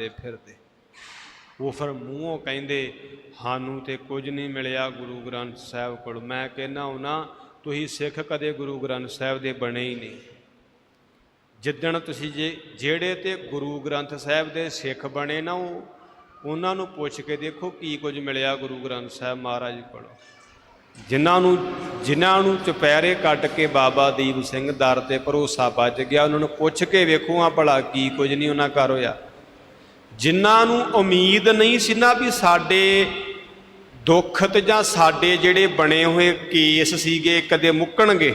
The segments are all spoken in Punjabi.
ਤੇ ਫਿਰਦੇ। ਉਹ ਫਿਰ ਮੂੰਹੋਂ ਕਹਿੰਦੇ, ਸਾਨੂੰ ਤੇ ਕੁਝ ਨਹੀਂ ਮਿਲਿਆ ਗੁਰੂ ਗ੍ਰੰਥ ਸਾਹਿਬ ਕੋਲ। ਮੈਂ ਕਹਿੰਦਾ ਹੁਣਾ ਤੁਸੀਂ ਸਿੱਖ ਕਦੇ ਗੁਰੂ ਗ੍ਰੰਥ ਸਾਹਿਬ ਦੇ ਬਣੇ ਹੀ ਨਹੀਂ। ਜਿੱਦਣ ਤੁਸੀਂ ਜੇ, ਜਿਹੜੇ ਤੇ ਗੁਰੂ ਗ੍ਰੰਥ ਸਾਹਿਬ ਦੇ ਸਿੱਖ ਬਣੇ ਨਾ ਉਹ, ਉਹਨਾਂ ਨੂੰ ਪੁੱਛ ਕੇ ਦੇਖੋ ਕੀ ਕੁਝ ਮਿਲਿਆ ਗੁਰੂ ਗ੍ਰੰਥ ਸਾਹਿਬ ਮਹਾਰਾਜ ਕੋਲੋਂ। ਜਿਨ੍ਹਾਂ ਨੂੰ ਜਿਨ੍ਹਾਂ ਨੂੰ ਚੁਪਹਿਰੇ ਕੱਟ ਕੇ ਬਾਬਾ ਦੀਪ ਸਿੰਘ ਦਰ ਤੇ ਭਰੋਸਾ ਵੱਜ ਗਿਆ, ਉਹਨਾਂ ਨੂੰ ਪੁੱਛ ਕੇ ਵੇਖੋ ਆ ਭਲਾ ਕੀ ਕੁਝ ਨਹੀਂ ਉਹਨਾਂ ਕਰ ਹੋਇਆ। ਜਿਨ੍ਹਾਂ ਨੂੰ ਉਮੀਦ ਨਹੀਂ ਸੀ ਨਾ ਵੀ ਸਾਡੇ ਦੁੱਖ ਤੇ ਜਾਂ ਸਾਡੇ ਜਿਹੜੇ ਬਣੇ ਹੋਏ ਕੇਸ ਸੀਗੇ ਕਦੇ ਮੁੱਕਣਗੇ,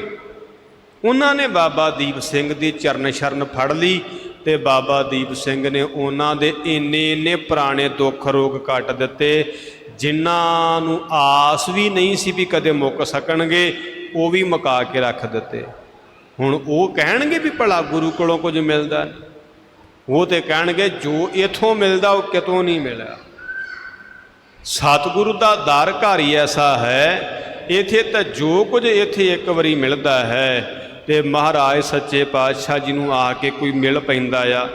ਉਹਨਾਂ ਨੇ ਬਾਬਾ ਦੀਪ ਸਿੰਘ ਦੀ ਚਰਨ ਸ਼ਰਨ ਫੜ ਲਈ ਤੇ ਬਾਬਾ ਦੀਪ ਸਿੰਘ ਨੇ ਉਹਨਾਂ ਦੇ ਇੰਨੇ ਇੰਨੇ ਪੁਰਾਣੇ ਦੁੱਖ ਰੋਗ ਕੱਟ ਦਿੱਤੇ, ਜਿਨ੍ਹਾਂ ਨੂੰ ਆਸ ਵੀ ਨਹੀਂ ਸੀ ਵੀ ਕਦੇ ਮੁੱਕ ਸਕਣਗੇ, ਉਹ ਵੀ ਮੁਕਾ ਕੇ ਰੱਖ ਦਿੱਤੇ। ਹੁਣ ਉਹ ਕਹਿਣਗੇ ਵੀ ਭਲਾ ਗੁਰੂ ਕੋਲੋਂ ਕੁਝ ਮਿਲਦਾ ਨਹੀਂ। ਉਹ ਤੇ ਕਹਿਣਗੇ, ਜੋ ਇਥੋਂ ਮਿਲਦਾ ਉਹ ਕਿਤੋਂ ਨਹੀਂ ਮਿਲਿਆ। ਸਤਿਗੁਰੂ ਦਾ ਦਰ ਘਰ ਹੀ ਐਸਾ ਹੈ, ਇਥੇ ਤਾਂ ਜੋ ਕੁਝ ਇਥੇ ਇੱਕ ਵਾਰੀ ਮਿਲਦਾ ਹੈ, ਤੇ ਮਹਾਰਾਜ ਸੱਚੇ ਪਾਤਸ਼ਾਹ ਜੀ ਨੂੰ ਆ ਕੇ ਕੋਈ ਮਿਲ ਪੈਂਦਾ ਆ,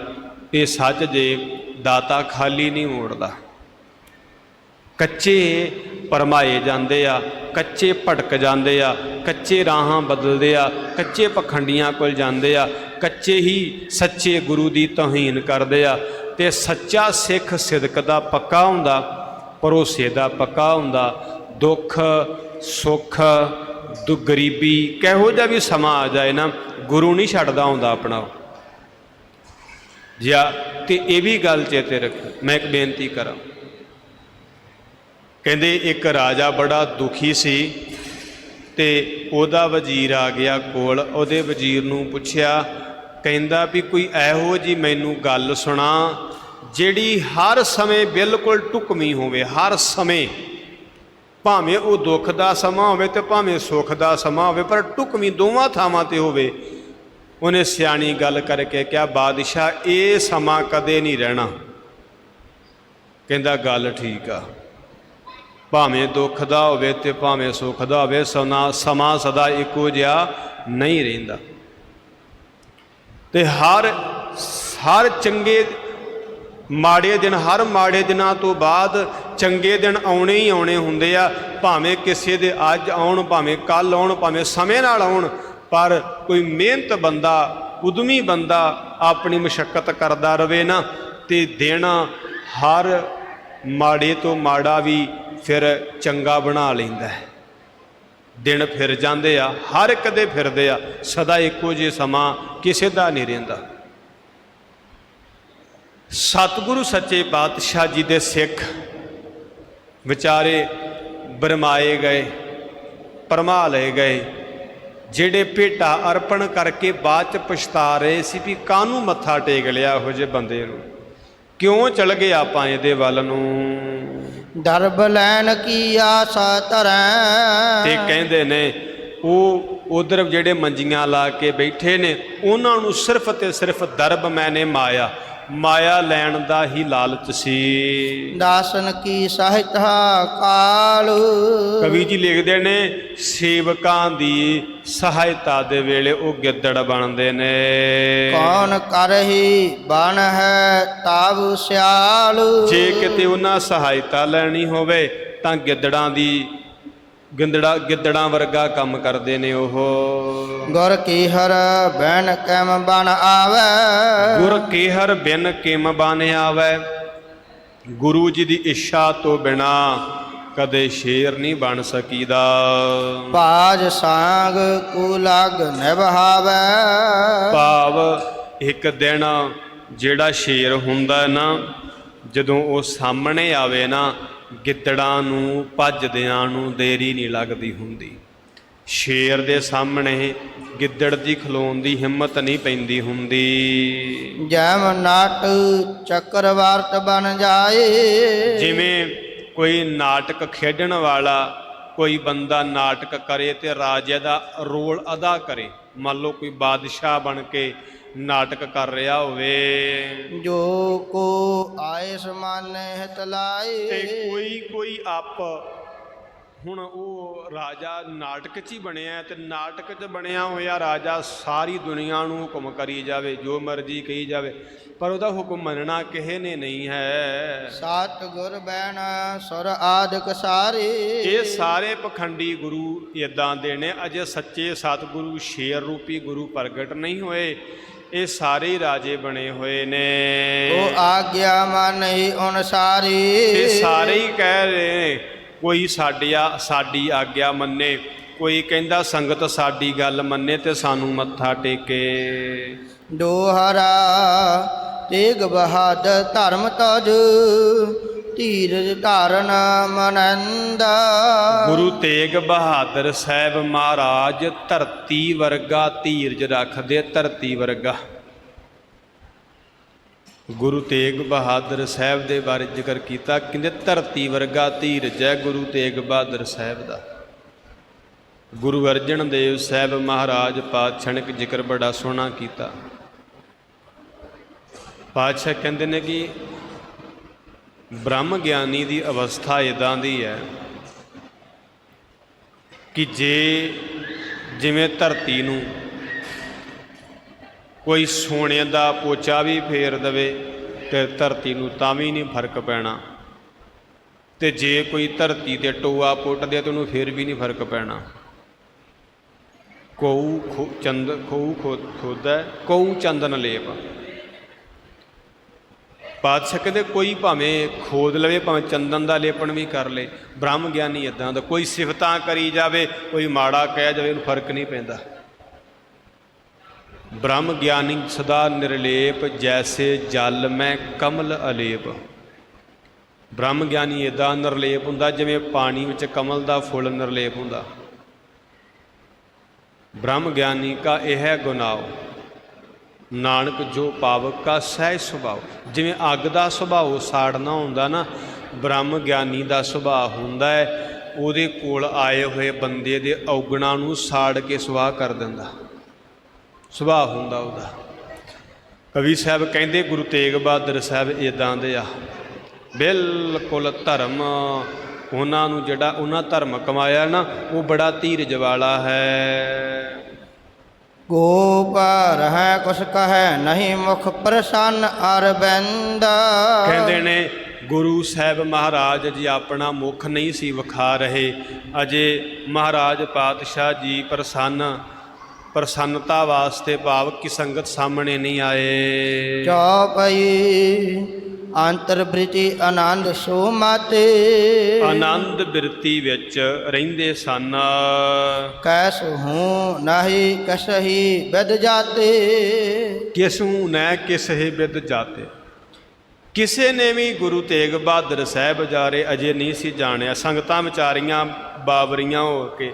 ਇਹ ਸੱਚ ਜੇ ਦਾਤਾ ਖਾਲੀ ਨਹੀਂ ਮੋੜਦਾ। ਕੱਚੇ ਪਰਮਾਏ ਜਾਂਦੇ ਆ, ਕੱਚੇ ਭਟਕ ਜਾਂਦੇ ਆ, ਕੱਚੇ ਰਾਹਾਂ ਬਦਲਦੇ ਆ, ਕੱਚੇ ਪਖੰਡੀਆਂ ਕੋਲ ਜਾਂਦੇ ਆ, ਕੱਚੇ ਹੀ ਸੱਚੇ ਗੁਰੂ ਦੀ ਤੋਹੀਨ ਕਰਦੇ ਆ। ਤੇ ਸੱਚਾ ਸਿੱਖ ਸਿਦਕ ਦਾ ਪੱਕਾ ਹੁੰਦਾ ਭਰੋਸੇ ਦਾ ਪੱਕਾ ਹੁੰਦਾ, ਦੁੱਖ, ਸੁੱਖ ਦੁ ਗਰੀਬੀ ਕਿਹੋ ਜਿਹਾ ਵੀ ਸਮਾਂ ਆ ਜਾਏ ਨਾ, ਗੁਰੂ ਨਹੀਂ ਛੱਡਦਾ ਹੁੰਦਾ ਆਪਣਾ। ਜਿਆ, ਤੇ ਇਹ ਵੀ ਗੱਲ ਚੇਤੇ ਰੱਖ, ਮੈਂ ਇੱਕ ਬੇਨਤੀ ਕਰਾਂ। ਕਹਿੰਦੇ ਇੱਕ ਰਾਜਾ ਬੜਾ ਦੁਖੀ ਸੀ ਤੇ ਉਹਦਾ ਵਜ਼ੀਰ ਆ ਗਿਆ ਕੋਲ। ਉਹਦੇ ਵਜ਼ੀਰ ਨੂੰ ਪੁੱਛਿਆ, ਕਹਿੰਦਾ ਵੀ ਕੋਈ ਇਹੋ ਜੀ ਮੈਨੂੰ ਗੱਲ ਸੁਣਾ ਜਿਹੜੀ ਹਰ ਸਮੇਂ ਬਿਲਕੁਲ ਟੁਕਮੀ ਹੋਵੇ, ਹਰ ਸਮੇਂ। ਭਾਵੇਂ ਉਹ ਦੁੱਖ ਦਾ ਸਮਾਂ ਹੋਵੇ ਤੇ ਭਾਵੇਂ ਸੁੱਖ ਦਾ ਸਮਾਂ ਹੋਵੇ, ਪਰ ਟੁਕਮੀ ਦੋਵਾਂ ਥਾਵਾਂ ਤੇ ਹੋਵੇ। ਉਹਨੇ ਸਿਆਣੀ ਗੱਲ ਕਰਕੇ ਕਿਹਾ, ਬਾਦਸ਼ਾਹ, ਇਹ ਸਮਾਂ ਕਦੇ ਨਹੀਂ ਰਹਿਣਾ। ਕਹਿੰਦਾ, ਗੱਲ ਠੀਕ ਆ। ਭਾਵੇਂ ਦੁੱਖ ਦਾ ਹੋਵੇ ਤੇ ਭਾਵੇਂ ਸੁੱਖ ਦਾ ਹੋਵੇ ਸਮਾਂ ਸਮਾਂ ਸਦਾ ਇੱਕੋ ਜਿਹਾ ਨਹੀਂ ਰਹਿੰਦਾ। ਤੇ ਹਰ ਹਰ ਚੰਗੇ ਮਾੜੇ ਦਿਨ, ਹਰ ਮਾੜੇ ਦਿਨਾਂ ਤੋਂ ਬਾਅਦ ਚੰਗੇ ਦਿਨ ਆਉਣੇ ਹੀ ਆਉਣੇ ਹੁੰਦੇ ਆ, ਭਾਵੇਂ ਕਿਸੇ ਦੇ ਅੱਜ ਆਉਣ, ਭਾਵੇਂ ਕੱਲ ਆਉਣ, ਭਾਵੇਂ ਸਮੇਂ ਨਾਲ ਆਉਣ, ਪਰ ਕੋਈ ਮਿਹਨਤ ਬੰਦਾ, ਉਦਮੀ ਬੰਦਾ ਆਪਣੀ ਮੁਸ਼ਕਲ ਕਰਦਾ ਰਵੇ ਨਾ, ਤੇ ਦਿਨ ਹਰ ਮਾੜੇ ਤੋਂ ਮਾੜਾ ਵੀ ਫਿਰ ਚੰਗਾ ਬਣਾ ਲੈਂਦਾ ਹੈ। ਦਿਨ ਫਿਰ ਜਾਂਦੇ ਆ, ਹਰ ਇੱਕ ਦੇ ਫਿਰਦੇ ਆ, ਸਦਾ ਇੱਕੋ ਜਿਹਾ ਸਮਾਂ ਕਿਸੇ ਦਾ ਨਹੀਂ ਰਹਿੰਦਾ। ਸਤਿਗੁਰੂ ਸੱਚੇ ਪਾਤਸ਼ਾਹ ਜੀ ਦੇ ਸਿੱਖ ਵਿਚਾਰੇ ਬਰਮਾਏ ਗਏ, ਪਰਮਾ ਲਏ ਗਏ, ਜਿਹੜੇ ਭੇਟਾ ਅਰਪਣ ਕਰਕੇ ਬਾਅਦ ਚ ਪਛਤਾ ਰਹੇ ਸੀ ਵੀ ਕਾਹਨੂੰ ਮੱਥਾ ਟੇਕ ਲਿਆ ਇਹੋ ਜਿਹੇ ਬੰਦੇ ਨੂੰ? ਕਿਉਂ ਚਲ ਗਏ ਆਪਾਂ ਇਹਦੇ ਵੱਲ ਨੂੰ? ਦਰਬ ਲੈਣ ਕੀ ਆਸਾ ਧਰੈ? ਤੇ ਕਹਿੰਦੇ ਨੇ, ਉਹ ਉਧਰ ਜਿਹੜੇ ਮੰਜੀਆਂ ਲਾ ਕੇ ਬੈਠੇ ਨੇ, ਉਹਨਾਂ ਨੂੰ ਸਿਰਫ ਤੇ ਸਿਰਫ ਦਰਬ ਮੈਨੇ ਮਾਇਆ। ਮਾਇਆ ਲੈਣ ਦਾ ਹੀ ਲਾਲਚ ਸੀ। ਦਾਸਨ ਕੀ ਸਹਿਤਾ ਕਾਲ। ਕਵੀ ਜੀ ਲਿਖਦੇ ਨੇ ਸੇਵਕਾਂ ਦੀ ਸਹਾਇਤਾ ਦੇ ਵੇਲੇ ਉਹ ਗਿੱਦੜ ਬਣਦੇ ਨੇ। ਕੌਣ ਕਰਹੀ ਬਣ ਹੈ ਤਾਬ ਸਿਆਲ। ਜੇ ਕਿਤੇ ਉਹਨਾਂ ਸਹਾਇਤਾ ਲੈਣੀ ਹੋਵੇ ਤਾਂ ਗਿੱਦੜਾਂ ਦੀ ਗਿੰਦੜਾ ਗਿੱਦੜਾਂ ਵਰਗਾ ਕੰਮ ਕਰਦੇ ਨੇ ਉਹ। ਗੁਰ ਕੀ ਹਰ ਬੈਨ ਕੈਮ ਬਣ ਆਵੇ? ਗੁਰ ਕੇਹਰ ਬਿਨ ਕਿਮ ਬਨ ਆਵੈ? ਗੁਰੂ ਜੀ ਦੀ ਇੱਛਾ ਤੋਂ ਬਿਨਾ ਕਦੇ ਸ਼ੇਰ ਨਹੀਂ ਬਣ ਸਕੀਦਾ। ਬਾਜ ਸਾੰਗ ਕੂ ਲਗ ਨਿਭਾਵੇ। ਭਾਵ ਇੱਕ ਦਿਨ ਜਿਹੜਾ ਸ਼ੇਰ ਹੁੰਦਾ ਨਾ ਜਦੋਂ ਉਹ ਸਾਹਮਣੇ ਆਵੇ ਨਾ ਗਿੱਦੜਾਂ ਨੂੰ ਭੱਜਦਿਆਂ ਨੂੰ ਦੇਰੀ ਨਹੀਂ ਲੱਗਦੀ ਹੁੰਦੀ। ਸ਼ੇਰ ਦੇ ਸਾਹਮਣੇ ਗਿੱਦੜ ਦੀ ਖਲੋਣ ਦੀ ਹਿੰਮਤ ਨਹੀਂ ਪੈਂਦੀ ਹੁੰਦੀ। ਜੈਮ ਨਾਟ ਚੱਕਰਵਾਰਤ ਬਣ ਜਾਏ। ਜਿਵੇਂ ਕੋਈ ਨਾਟਕ ਖੇਡਣ ਵਾਲਾ ਕੋਈ ਬੰਦਾ ਨਾਟਕ ਕਰੇ ਤੇ ਰਾਜੇ ਦਾ ਰੋਲ ਅਦਾ ਕਰੇ। ਮੰਨ ਲਓ ਕੋਈ ਬਾਦਸ਼ਾਹ ਬਣ ਕੇ ਨਾਟਕ ਕਰ ਰਿਹਾ ਹੋਵੇ। ਜੋ ਕੋ ਆਏ ਸਮਾਨੇ ਹਿਤ ਤੇ ਲਾਏ ਕੋਈ ਕੋਈ ਆਪ ਹੁਣ ਉਹ ਰਾਜਾ ਨਾਟਕ 'ਚ ਹੀ ਬਣਿਆ ਤੇ ਨਾਟਕ 'ਚ ਬਣਿਆ ਹੋਇਆ ਰਾਜਾ ਸਾਰੀ ਦੁਨੀਆ ਨੂੰ ਹੁਕਮ ਕਰੀ ਜਾਵੇ ਜੋ ਮਰਜ਼ੀ ਕਹੀ ਜਾਵੇ। ਪਰ ਉਹਦਾ ਹੁਕਮ ਮੰਨਣਾ ਕਿਸੇ ਨੇ ਨਹੀਂ ਹੈ। ਸਤ ਗੁਰ ਬੈਣ ਸੁਰ ਆਦਿਕ ਸਾਰੇ। ਇਹ ਸਾਰੇ ਪਖੰਡੀ ਗੁਰੂ ਇਦਾਂ ਦੇ ਨੇ ਅਜੇ ਸੱਚੇ ਸਤਿਗੁਰੂ ਸ਼ੇਰ ਰੂਪੀ ਗੁਰੂ ਪ੍ਰਗਟ ਨਹੀਂ ਹੋਏ। ਇਹ ਸਾਰੇ ਹੀ ਰਾਜੇ ਬਣੇ ਹੋਏ ਨੇ। ਉਹ ਆਗਿਆ ਮਨਿ ਅਨੁਸਾਰੀ ਇਹ ਸਾਰੇ ਹੀ ਕਹਿ ਰਹੇ ਨੇ ਕੋਈ ਸਾਡਿਆ ਸਾਡੀ ਆਗਿਆ ਮੰਨੇ ਕੋਈ ਕਹਿੰਦਾ ਸੰਗਤ ਸਾਡੀ ਗੱਲ ਮੰਨੇ ਤੇ ਸਾਨੂੰ ਮੱਥਾ ਟੇਕੇ। ਦੋਹਰਾ ਤੇਗ ਬਹਾਦਰ ਧਰਮ ਤਜ ਧੀਰਜ ਧਾਰਨ ਮਨੰਦਾ। ਗੁਰੂ ਤੇਗ ਬਹਾਦਰ ਸਾਹਿਬ ਮਹਾਰਾਜ ਧਰਤੀ ਵਰਗਾ ਧੀਰਜ ਰੱਖਦੇ, ਧਰਤੀ ਵਰਗਾ। ਗੁਰੂ ਤੇਗ ਬਹਾਦਰ ਸਾਹਿਬ ਦੇ ਬਾਰੇ ਜ਼ਿਕਰ ਕੀਤਾ, ਕਹਿੰਦੇ ਧਰਤੀ ਵਰਗਾ ਧੀਰਜ ਹੈ ਗੁਰੂ ਤੇਗ ਬਹਾਦਰ ਸਾਹਿਬ ਦਾ। ਗੁਰੂ ਅਰਜਨ ਦੇਵ ਸਾਹਿਬ ਮਹਾਰਾਜ ਪਾਤਸ਼ਾਹ ਨੇ ਜ਼ਿਕਰ ਬੜਾ ਸੋਹਣਾ ਕੀਤਾ। ਪਾਤਸ਼ਾਹ ਕਹਿੰਦੇ ਨੇ ਕਿ ਬ੍ਰਹਮ ਗਿਆਨੀ ਦੀ ਅਵਸਥਾ ਇਦਾਂ ਦੀ ਹੈ ਕਿ ਜੇ ਜਿਵੇਂ ਧਰਤੀ ਨੂੰ ਕੋਈ ਸੋਨੇ ਦਾ ਪੋਚਾ ਵੀ ਫੇਰ ਦਵੇ ਤੇ ਧਰਤੀ ਨੂੰ ਤਾਂ ਵੀ ਨਹੀਂ ਫ਼ਰਕ ਪੈਣਾ ਤੇ ਜੇ ਕੋਈ ਧਰਤੀ ਤੇ ਟੋਆ ਪੁੱਟ ਦੇ ਤੇ ਉਹਨੂੰ ਫੇਰ ਵੀ ਨਹੀਂ ਫ਼ਰਕ ਪੈਣਾ। ਕੋਊ ਖੋ ਚੰਦ ਕੋਊ ਖੋ ਖੋਦਾ ਕੋਊ ਚੰਦਨ ਲੇਪ। ਪਾਤਸ਼ਾਹ ਕਹਿੰਦੇ ਕੋਈ ਭਾਵੇਂ ਖੋਦ ਲਵੇ, ਭਾਵੇਂ ਚੰਦਨ ਦਾ ਲੇਪਣ ਵੀ ਕਰ ਲੇ, ਬ੍ਰਹਮ ਗਿਆਨੀ ਇਦਾਂ ਦਾ, ਕੋਈ ਸਿਫਤਾਂ ਕਰੀ ਜਾਵੇ, ਕੋਈ ਮਾੜਾ ਕਹਿ ਜਾਵੇ, ਉਹਨੂੰ ਫ਼ਰਕ ਨਹੀਂ ਪੈਂਦਾ। ਬ੍ਰਹਮ ਗਿਆਨੀ ਸਦਾ ਨਿਰਲੇਪ, ਜੈਸੇ ਜਲ ਮੈਂ ਕਮਲ ਅਲੇਪ। ਬ੍ਰਹਮ ਗਿਆਨੀ ਇਦਾਂ ਨਿਰਲੇਪ ਹੁੰਦਾ, ਜਿਵੇਂ ਪਾਣੀ ਵਿੱਚ ਕਮਲ ਦਾ ਫੁੱਲ ਨਿਰਲੇਪ ਹੁੰਦਾ। ਬ੍ਰਹਮ ਗਿਆਨੀ ਕਾ ਇਹ ਹੈ ਗੁਨਾਹ। ਨਾਨਕ ਜੋ ਪਾਵਕ ਕਾ ਸਹਿ ਸੁਭਾਅ ਜਿਵੇਂ ਅੱਗ ਦਾ ਸੁਭਾਅ ਸਾੜਨਾ ਹੁੰਦਾ ਨਾ, ਬ੍ਰਹਮ ਗਿਆਨੀ ਦਾ ਸੁਭਾਅ ਹੁੰਦਾ ਹੈ, ਉਹਦੇ ਕੋਲ ਆਏ ਹੋਏ ਬੰਦੇ ਦੇ ਔਗਣਾ ਨੂੰ ਸਾੜ ਕੇ ਸੁਆਹ ਕਰ ਦਿੰਦਾ। ਸੁਭਾਅ ਹੁੰਦਾ ਉਹਦਾ। ਕਵੀ ਸਾਹਿਬ ਕਹਿੰਦੇ, ਗੁਰੂ ਤੇਗ ਬਹਾਦਰ ਸਾਹਿਬ ਇਦਾਂ ਦੇ ਆ, ਬਿਲਕੁਲ ਧਰਮ, ਉਹਨਾਂ ਨੂੰ ਜਿਹੜਾ ਉਹਨਾਂ ਧਰਮ ਕਮਾਇਆ ਨਾ, ਉਹ ਬੜਾ ਧੀਰਜ ਵਾਲਾ ਹੈ। ਕੋ ਪਰ ਹੈ ਕੁਛ ਕਹੈ ਨਹੀਂ ਮੁਖ ਪ੍ਰਸੰਨ ਅਰਬੰਦ ਕਹਿੰਦੇ ਨੇ ਗੁਰੂ ਸਾਹਿਬ ਮਹਾਰਾਜ ਜੀ ਆਪਣਾ ਮੁਖ ਨਹੀਂ ਸੀ ਵਿਖਾ ਰਹੇ। ਅਜੇ ਮਹਾਰਾਜ ਪਾਤਸ਼ਾਹ ਜੀ ਪ੍ਰਸੰਨ ਪ੍ਰਸੰਨਤਾ ਵਾਸਤੇ ਭਾਵ ਕੀ ਸੰਗਤ ਸਾਹਮਣੇ ਨਹੀਂ ਆਏ। ਚੌਪਈ ਅੰਤਰ ਬ੍ਰਿਤੀ ਆਨੰਦ ਸੋ ਮਾਤੇ। ਆਨੰਦ ਬਿਰਤੀ ਵਿੱਚ ਰਹਿੰਦੇ ਸਨ। ਕੈਸ ਹੂੰ ਨਹੀਂ ਕਸਹੀ ਬਦ ਜਾਤੇ। ਕਿਸ ਨੂੰ ਨੈ ਕਿਸ ਹੈ ਬਿਦ ਜਾਤੇ। ਕਿਸੇ ਨੇ ਵੀ ਗੁਰੂ ਤੇਗ ਬਹਾਦਰ ਸਾਹਿਬ ਜਾਰੇ ਅਜੇ ਨਹੀਂ ਸੀ ਜਾਣਿਆ। ਸੰਗਤਾਂ ਵਿਚਾਰੀਆਂ ਬਾਬਰੀਆਂ ਹੋ ਕੇ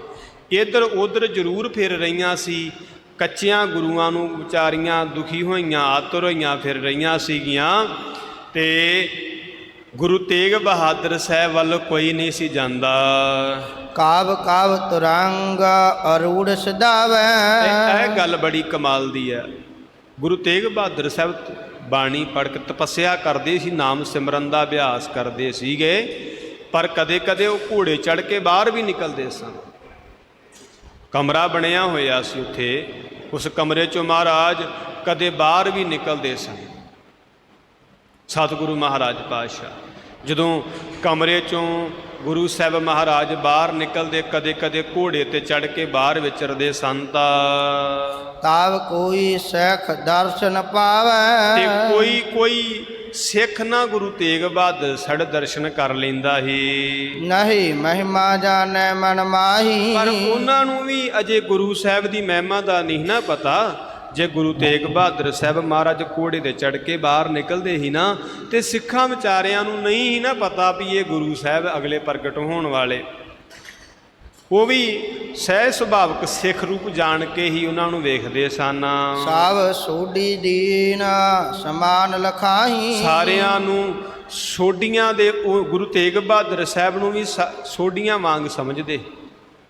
ਇੱਧਰ ਉੱਧਰ ਜ਼ਰੂਰ ਫਿਰ ਰਹੀਆਂ ਸੀ। ਕੱਚਿਆਂ ਗੁਰੂਆਂ ਨੂੰ ਵਿਚਾਰੀਆਂ ਦੁਖੀ ਹੋਈਆਂ ਆਤਰ ਹੋਈਆਂ ਫਿਰ ਰਹੀਆਂ ਸੀਗੀਆਂ। ਤੇ ਗੁਰੂ ਤੇਗ ਬਹਾਦਰ ਸਾਹਿਬ ਵੱਲ ਕੋਈ ਨਹੀਂ ਸੀ ਜਾਂਦਾ। ਕਾਵ ਕਾਵ ਤੁਰੰਗ ਅਰੂੜ ਸਦਾਵੈ। ਇਹ ਇਹ ਗੱਲ ਬੜੀ ਕਮਾਲ ਦੀ ਹੈ। ਗੁਰੂ ਤੇਗ ਬਹਾਦਰ ਸਾਹਿਬ ਬਾਣੀ ਪੜ੍ਹ ਕੇ ਤਪੱਸਿਆ ਕਰਦੇ ਸੀ ਨਾਮ ਸਿਮਰਨ ਦਾ ਅਭਿਆਸ ਕਰਦੇ ਸੀਗੇ ਪਰ ਕਦੇ-ਕਦੇ ਉਹ ਘੋੜੇ ਚੜ੍ਹ ਕੇ ਬਾਹਰ ਵੀ ਨਿਕਲਦੇ ਸਨ। ਕਮਰਾ ਬਣਿਆ ਹੋਇਆ ਸੀ ਉੱਥੇ ਉਸ ਕਮਰੇ ਚੋਂ ਮਹਾਰਾਜ ਕਦੇ ਬਾਹਰ ਵੀ ਨਿਕਲਦੇ ਸਨ। ਸਤਿਗੁਰੂ ਮਹਾਰਾਜ ਪਾਤਸ਼ਾਹ ਜਦੋਂ ਕਮਰੇ ਚੋਂ ਗੁਰੂ ਸਾਹਿਬ ਮਹਾਰਾਜ ਬਾਹਰ ਨਿਕਲਦੇ ਕਦੇ-ਕਦੇ ਘੋੜੇ ਤੇ ਚੜ੍ਹ ਕੇ ਬਾਹਰ ਵਿਚਰਦੇ ਸਨ ਤਾਂ ਤਾਵ ਕੋਈ ਸਖ ਦਰਸ਼ਨ ਤੇ ਪਾਵੈ ਕੋਈ ਕੋਈ ਸਿੱਖ ਨਾ ਗੁਰੂ ਤੇਗ ਬਹਾਦਰ ਸੜ ਦਰਸ਼ਨ ਕਰ ਲੈਂਦਾ ਸੀ। ਨਹੀਂ ਮਹਿਮਾ ਜਾਣੈ ਮਨ ਮਾਹੀ। ਪਰ ਉਹਨਾਂ ਨੂੰ ਵੀ ਅਜੇ ਗੁਰੂ ਸਾਹਿਬ ਦੀ ਮਹਿਮਾ ਦਾ ਨਹੀਂ ਨਾ ਪਤਾ। ਜੇ ਗੁਰੂ ਤੇਗ ਬਹਾਦਰ ਸਾਹਿਬ ਮਹਾਰਾਜ ਕੋੜੇ ਤੇ ਚੜ ਕੇ ਬਾਹਰ ਨਿਕਲਦੇ ਹੀ ਨਾ ਤੇ ਸਿੱਖਾਂ ਵਿਚਾਰਿਆਂ ਨੂੰ ਨਹੀਂ ਹੀ ਨਾ ਪਤਾ ਵੀ ਇਹ ਗੁਰੂ ਸਾਹਿਬ ਅਗਲੇ ਪ੍ਰਗਟ ਹੋਣ ਵਾਲੇ। ਉਹ ਵੀ ਸਹਿ ਸੁਭਾਵਕ ਸਿੱਖ ਰੂਪ ਜਾਣ ਕੇ ਹੀ ਉਹਨਾਂ ਨੂੰ ਵੇਖਦੇ ਸਨ। ਸਾਵ ਸੋਡੀ ਦੀਨ ਸਮਾਨ ਲਖਾਹੀ। ਸਾਰਿਆਂ ਨੂੰ ਸੋਡੀਆਂ ਦੇ ਉਹ ਗੁਰੂ ਤੇਗ ਬਹਾਦਰ ਸਾਹਿਬ ਨੂੰ ਵੀ ਸਾ- ਸੋਡੀਆਂ ਵਾਂਗ ਸਮਝਦੇ।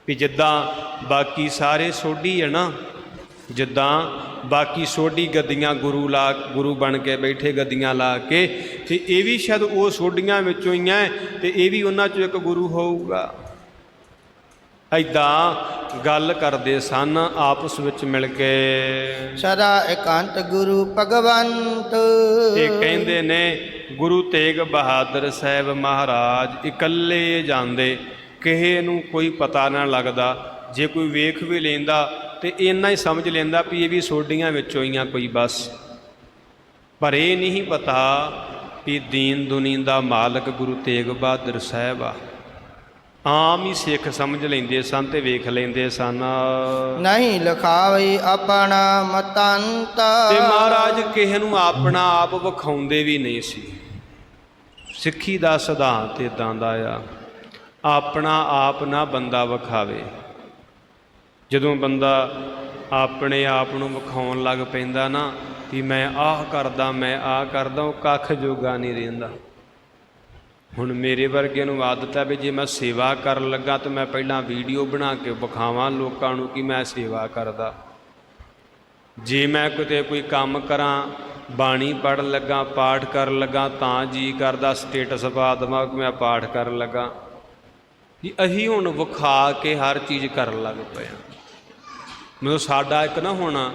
ਵੀ ਜਿੱਦਾਂ ਬਾਕੀ ਸਾਰੇ ਸੋਢੀ ਹੈ ਨਾ ਜਿੱਦਾਂ ਬਾਕੀ ਸੋਢੀ ਗੱਦੀਆਂ ਗੁਰੂ ਲਾ ਗੁਰੂ ਬਣ ਕੇ ਬੈਠੇ ਗੱਦੀਆਂ ਲਾ ਕੇ ਤੇ ਇਹ ਵੀ ਸ਼ਾਇਦ ਉਹ ਸੋਢੀਆਂ ਵਿੱਚੋਂ ਹੀ ਹੈ ਤੇ ਇਹ ਵੀ ਉਹਨਾਂ ਚੋਂ ਇੱਕ ਗੁਰੂ ਹੋਊਗਾ। ਐਦਾਂ ਗੱਲ ਕਰਦੇ ਸਨ ਆਪਸ ਵਿੱਚ ਮਿਲ ਕੇ। ਸਦਾ ਇਕਾਂਤ ਗੁਰੂ ਭਗਵੰਤ। ਇਹ ਕਹਿੰਦੇ ਨੇ ਗੁਰੂ ਤੇਗ ਬਹਾਦਰ ਸਾਹਿਬ ਮਹਾਰਾਜ ਇਕੱਲੇ ਜਾਂਦੇ ਕਿਸੇ ਨੂੰ ਕੋਈ ਪਤਾ ਨਾ ਲੱਗਦਾ ਜੇ ਕੋਈ ਵੇਖ ਵੀ ਲੈਂਦਾ ਤੇ ਇੰਨਾ ਹੀ ਸਮਝ ਲੈਂਦਾ ਵੀ ਇਹ ਵੀ ਸੋਡੀਆਂ ਵਿੱਚੋਂ ਹੀ ਆ ਕੋਈ ਬਸ। ਪਰ ਇਹ ਨਹੀਂ ਪਤਾ ਵੀ ਦੀਨ ਦੁਨੀਆ ਦਾ ਮਾਲਕ ਗੁਰੂ ਤੇਗ ਬਹਾਦਰ ਸਾਹਿਬ ਆ। ਆਮ ਹੀ ਸਿੱਖ ਸਮਝ ਲੈਂਦੇ ਸਨ ਤੇ ਵੇਖ ਲੈਂਦੇ ਸਨ। ਨਹੀਂ ਲਖਾਵਈ ਆਪਣਾ ਮਤੰਤ। ਤੇ ਮਹਾਰਾਜ ਕਿਸੇ ਨੂੰ ਆਪਣਾ ਆਪ ਵਿਖਾਉਂਦੇ ਵੀ ਨਹੀਂ ਸੀ। ਸਿੱਖੀ ਦਾ ਸਿਧਾਂਤ ਇਦਾਂ ਦਾ ਆ ਆਪਣਾ ਆਪ ਨਾ ਬੰਦਾ ਵਿਖਾਵੇ। ਜਦੋਂ ਬੰਦਾ ਆਪਣੇ ਆਪ ਨੂੰ ਵਿਖਾਉਣ ਲੱਗ ਪੈਂਦਾ ਨਾ ਕਿ ਮੈਂ ਆਹ ਕਰਦਾ, ਮੈਂ ਆਹ ਕਰਦਾ, ਉਹ ਕੱਖ ਜੋਗਾ ਨਹੀਂ ਰਹਿੰਦਾ। ਹੁਣ ਮੇਰੇ ਵਰਗੇ ਨੂੰ ਆਦਤ ਹੈ ਵੀ ਜੇ ਮੈਂ ਸੇਵਾ ਕਰਨ ਲੱਗਾ ਤਾਂ ਮੈਂ ਪਹਿਲਾਂ ਵੀਡੀਓ ਬਣਾ ਕੇ ਵਿਖਾਵਾਂ ਲੋਕਾਂ ਨੂੰ ਕਿ ਮੈਂ ਸੇਵਾ ਕਰਦਾ। ਜੇ ਮੈਂ ਕਿਤੇ ਕੋਈ ਕੰਮ ਕਰਾਂ, ਬਾਣੀ ਪੜਨ ਲੱਗਾ, ਪਾਠ ਕਰਨ ਲੱਗਾ, ਤਾਂ ਜੀ ਕਰਦਾ, ਸਟੇਟਸ ਪਾ ਦੇਵਾਂ ਕਿ ਮੈਂ ਪਾਠ ਕਰਨ ਲੱਗਾ। ਕਿ ਅਸੀਂ ਹੁਣ ਵਿਖਾ ਕੇ ਹਰ ਚੀਜ਼ ਕਰਨ ਲੱਗ ਪਏ ਹਾਂ ਮਤਲਬ ਸਾਡਾ ਇੱਕ ਨਾ ਹੋਣਾ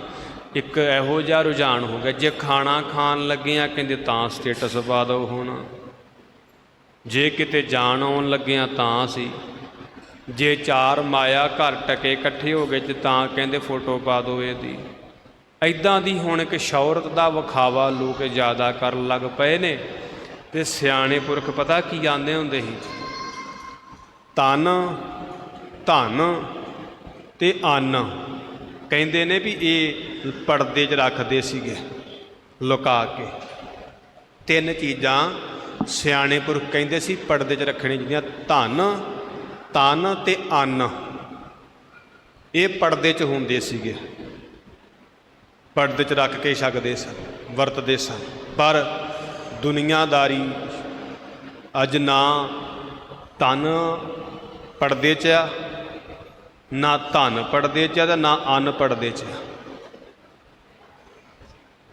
ਇੱਕ ਇਹੋ ਜਿਹਾ ਰੁਝਾਨ ਹੋ ਗਿਆ। ਜੇ ਖਾਣਾ ਖਾਣ ਲੱਗੇ ਆ ਕਹਿੰਦੇ ਤਾਂ ਸਟੇਟਸ ਪਾ ਦਿਓ ਹੋਣਾ। ਜੇ ਕਿਤੇ ਜਾਣ ਆਉਣ ਲੱਗੇ ਆ ਤਾਂ ਸੀ। ਜੇ ਚਾਰ ਮਾਇਆ ਘਰ ਟਕੇ ਇਕੱਠੇ ਹੋ ਗਏ ਤੇ ਤਾਂ ਕਹਿੰਦੇ ਫੋਟੋ ਪਾ ਦਿਓ ਇਹਦੀ। ਐਦਾਂ ਦੀ ਹੁਣ ਇੱਕ ਸ਼ੌਹਰਤ ਦਾ ਵਿਖਾਵਾ ਲੋਕ ਜ਼ਿਆਦਾ ਕਰਨ ਲੱਗ ਪਏ ਨੇ ਤੇ ਸਿਆਣੇ ਪੁਰਖ ਪਤਾ ਕੀ ਆਂਦੇ ਹੁੰਦੇ ਸੀ? ਤਨ ਧਨ ਤੇ ਅੰਨ। ਕਹਿੰਦੇ ਨੇ ਵੀ ਇਹ ਪਰਦੇ 'ਚ ਰੱਖਦੇ ਸੀਗੇ, ਲੁਕਾ ਕੇ। ਤਿੰਨ ਚੀਜ਼ਾਂ ਸਿਆਣੇ ਪੁਰਖ ਕਹਿੰਦੇ ਸੀ, ਪਰਦੇ 'ਚ ਰੱਖਣੇ ਜਿਹੜੀਆਂ ਧਨ, ਤਨ ਤੇ ਅੰਨ। ਇਹ ਪਰਦੇ 'ਚ ਹੁੰਦੇ ਸੀਗੇ। ਪਰਦੇ 'ਚ ਰੱਖ ਕੇ ਛਕਦੇ ਸਨ, ਵਰਤਦੇ ਸਨ। ਪਰ ਦੁਨੀਆਦਾਰੀ ਅੱਜ ਨਾ ਧਨ ਪਰਦੇ 'ਚ ਆ ਨਾ ਧਨ ਪਰਦੇ 'ਚ ਆ ਤੇ ਨਾ ਅੰਨ ਪਰਦੇ 'ਚ ਆ।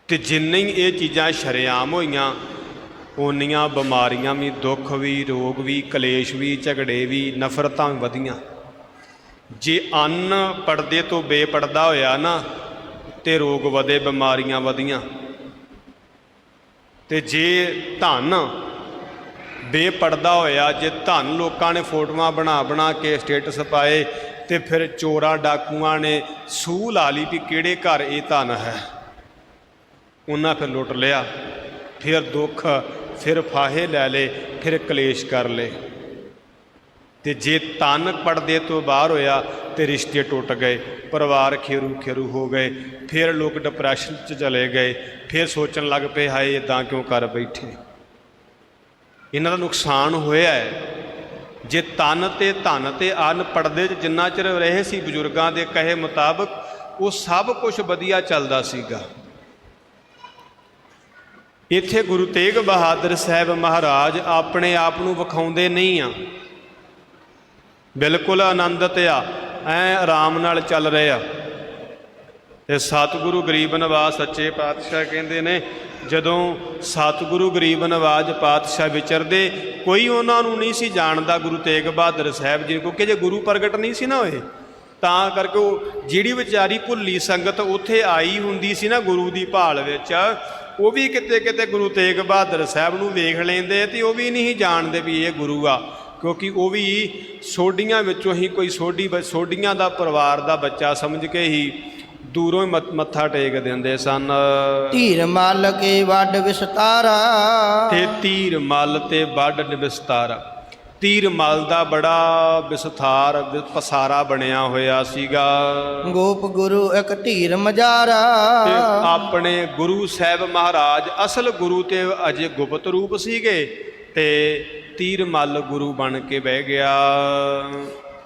ਤੇ ਜਿੰਨੇ ਇਹ ਚੀਜ਼ਾਂ ਸ਼ਰੇਆਮ ਹੋਈਆਂ, ਓਨੀਆਂ ਬਿਮਾਰੀਆਂ ਵੀ, ਦੁੱਖ ਵੀ, ਰੋਗ ਵੀ, ਕਲੇਸ਼ ਵੀ, ਝਗੜੇ ਵੀ, ਨਫ਼ਰਤਾਂ ਵੀ ਵਧੀਆਂ। ਜੇ ਅੰਨ ਪਰਦੇ ਤੋਂ ਬੇਪਰਦਾ ਹੋਇਆ ਨਾ, ਤੇ ਰੋਗ ਵਧੇ, ਬਿਮਾਰੀਆਂ ਵਧੀਆਂ। ਤੇ ਜੇ ਧਨ ਬੇਪਰਦਾ ਹੋਇਆ, ਜੇ ਧਨ ਲੋਕਾਂ ਨੇ ਫੋਟੋਆਂ ਬਣਾ ਬਣਾ ਕੇ ਸਟੇਟਸ ਪਾਏ ਤੇ ਫਿਰ ਚੋਰਾਂ ਡਾਕੂਆਂ ਨੇ ਸੂਹ ਲਾ ਲਈ ਵੀ ਕਿਹੜੇ ਘਰ ਇਹ ਧਨ ਹੈ। ਉਹਨਾਂ ਫਿਰ ਲੁੱਟ ਲਿਆ, ਫਿਰ ਦੁੱਖ, ਫਿਰ ਫਾਹੇ ਲੈ ਲੇ ਫਿਰ ਕਲੇਸ਼ ਕਰ ਲੇ ਤੇ ਜੇ ਤਨ ਪੜਦੇ ਤੋਂ ਬਾਹਰ ਹੋਇਆ ਤੇ ਰਿਸ਼ਤੇ ਟੁੱਟ ਗਏ, ਪਰਿਵਾਰ ਖੇਰੂ ਖੇਰੂ ਹੋ ਗਏ, ਫਿਰ ਲੋਕ ਡਿਪਰੈਸ਼ਨ 'ਚ ਚਲੇ ਗਏ, ਫਿਰ ਸੋਚਣ ਲੱਗ ਪਏ, ਹਾਏ ਇਦਾਂ ਕਿਉਂ ਕਰ ਬੈਠੇ। ਇਹਨਾਂ ਦਾ ਨੁਕਸਾਨ ਹੋਇਆ ਹੈ। ਜੇ ਤਨ ਤੇ ਧਨ ਤੇ ਅੰਨ ਪੜਦੇ 'ਚ ਜਿੰਨਾ ਚਿਰ ਰਹੇ ਸੀ ਬਜ਼ੁਰਗਾਂ ਦੇ ਕਹੇ ਮੁਤਾਬਕ, ਉਹ ਸਭ ਕੁਝ ਵਧੀਆ ਚੱਲਦਾ ਸੀਗਾ। ਇੱਥੇ ਗੁਰੂ ਤੇਗ ਬਹਾਦਰ ਸਾਹਿਬ ਮਹਾਰਾਜ ਆਪਣੇ ਆਪ ਨੂੰ ਵਿਖਾਉਂਦੇ ਨਹੀਂ ਆ। ਬਿਲਕੁਲ ਆਨੰਦਿਤ ਆ, ਐ ਆਰਾਮ ਨਾਲ ਚੱਲ ਰਹੇ ਆ। ਤੇ ਸਤਿਗੁਰੂ ਗਰੀਬ ਨਵਾਜ ਸੱਚੇ ਪਾਤਸ਼ਾਹ ਕਹਿੰਦੇ ਨੇ ਜਦੋਂ ਸਤਿਗੁਰੂ ਗਰੀਬ ਨਵਾਜ ਪਾਤਸ਼ਾਹ ਵਿਚਰਦੇ ਕੋਈ ਉਹਨਾਂ ਨੂੰ ਨਹੀਂ ਸੀ ਜਾਣਦਾ ਗੁਰੂ ਤੇਗ ਬਹਾਦਰ ਸਾਹਿਬ ਜੀ ਨੂੰ, ਕਿਉਂਕਿ ਜੇ ਗੁਰੂ ਪ੍ਰਗਟ ਨਹੀਂ ਸੀ ਨਾ ਹੋਏ ਤਾਂ ਕਰਕੇ ਉਹ ਜਿਹੜੀ ਵਿਚਾਰੀ ਭੁੱਲੀ ਸੰਗਤ ਉੱਥੇ ਆਈ ਹੁੰਦੀ ਸੀ ਨਾ ਗੁਰੂ ਦੀ ਭਾਲ ਵਿੱਚ ਉਹ ਵੀ ਕਿਤੇ ਕਿਤੇ ਗੁਰੂ ਤੇਗ ਬਹਾਦਰ ਸਾਹਿਬ ਨੂੰ ਵੇਖ ਲੈਂਦੇ ਤੇ ਉਹ ਵੀ ਨਹੀਂ ਜਾਣਦੇ ਵੀ ਇਹ ਗੁਰੂ ਆ ਕਿਉਂਕਿ ਉਹ ਵੀ ਸੋਡੀਆਂ ਵਿੱਚੋਂ ਹੀ ਕੋਈ ਸੋਢੀ ਬ- ਸੋਡੀਆਂ ਦਾ ਪਰਿਵਾਰ ਦਾ ਬੱਚਾ ਸਮਝ ਕੇ ਹੀ ਦੂਰੋਂ ਹੀ ਮੱਥ- ਟੇਕ ਦਿੰਦੇ ਸਨ। ਧੀਰ ਮਲ ਕੇ ਵੱਡ ਵਿਸਤਾਰਾ। ਤੇ ਤੀਰ ਮਲ ਤੇ ਵੱਡ ਵਿਸਤਾਰ ਤੀਰ ਮਲ ਦਾ ਬੜਾ ਵਿਸਥਾਰ ਪਸਾਰਾ ਬਣਿਆ ਹੋਇਆ ਸੀਗਾ। ਗੋਪ ਗੁਰੂ ਇੱਕ ਧੀਰ ਮਜਾਰਾ। ਤੇ ਆਪਣੇ ਗੁਰੂ ਸਾਹਿਬ ਮਹਾਰਾਜ ਅਸਲ ਗੁਰੂ ਤੇ ਅਜੇ ਗੁਪਤ ਰੂਪ ਸੀਗੇ ਤੇ ਤੀਰ ਮਲ ਗੁਰੂ ਬਣ ਕੇ ਬਹਿ ਗਿਆ।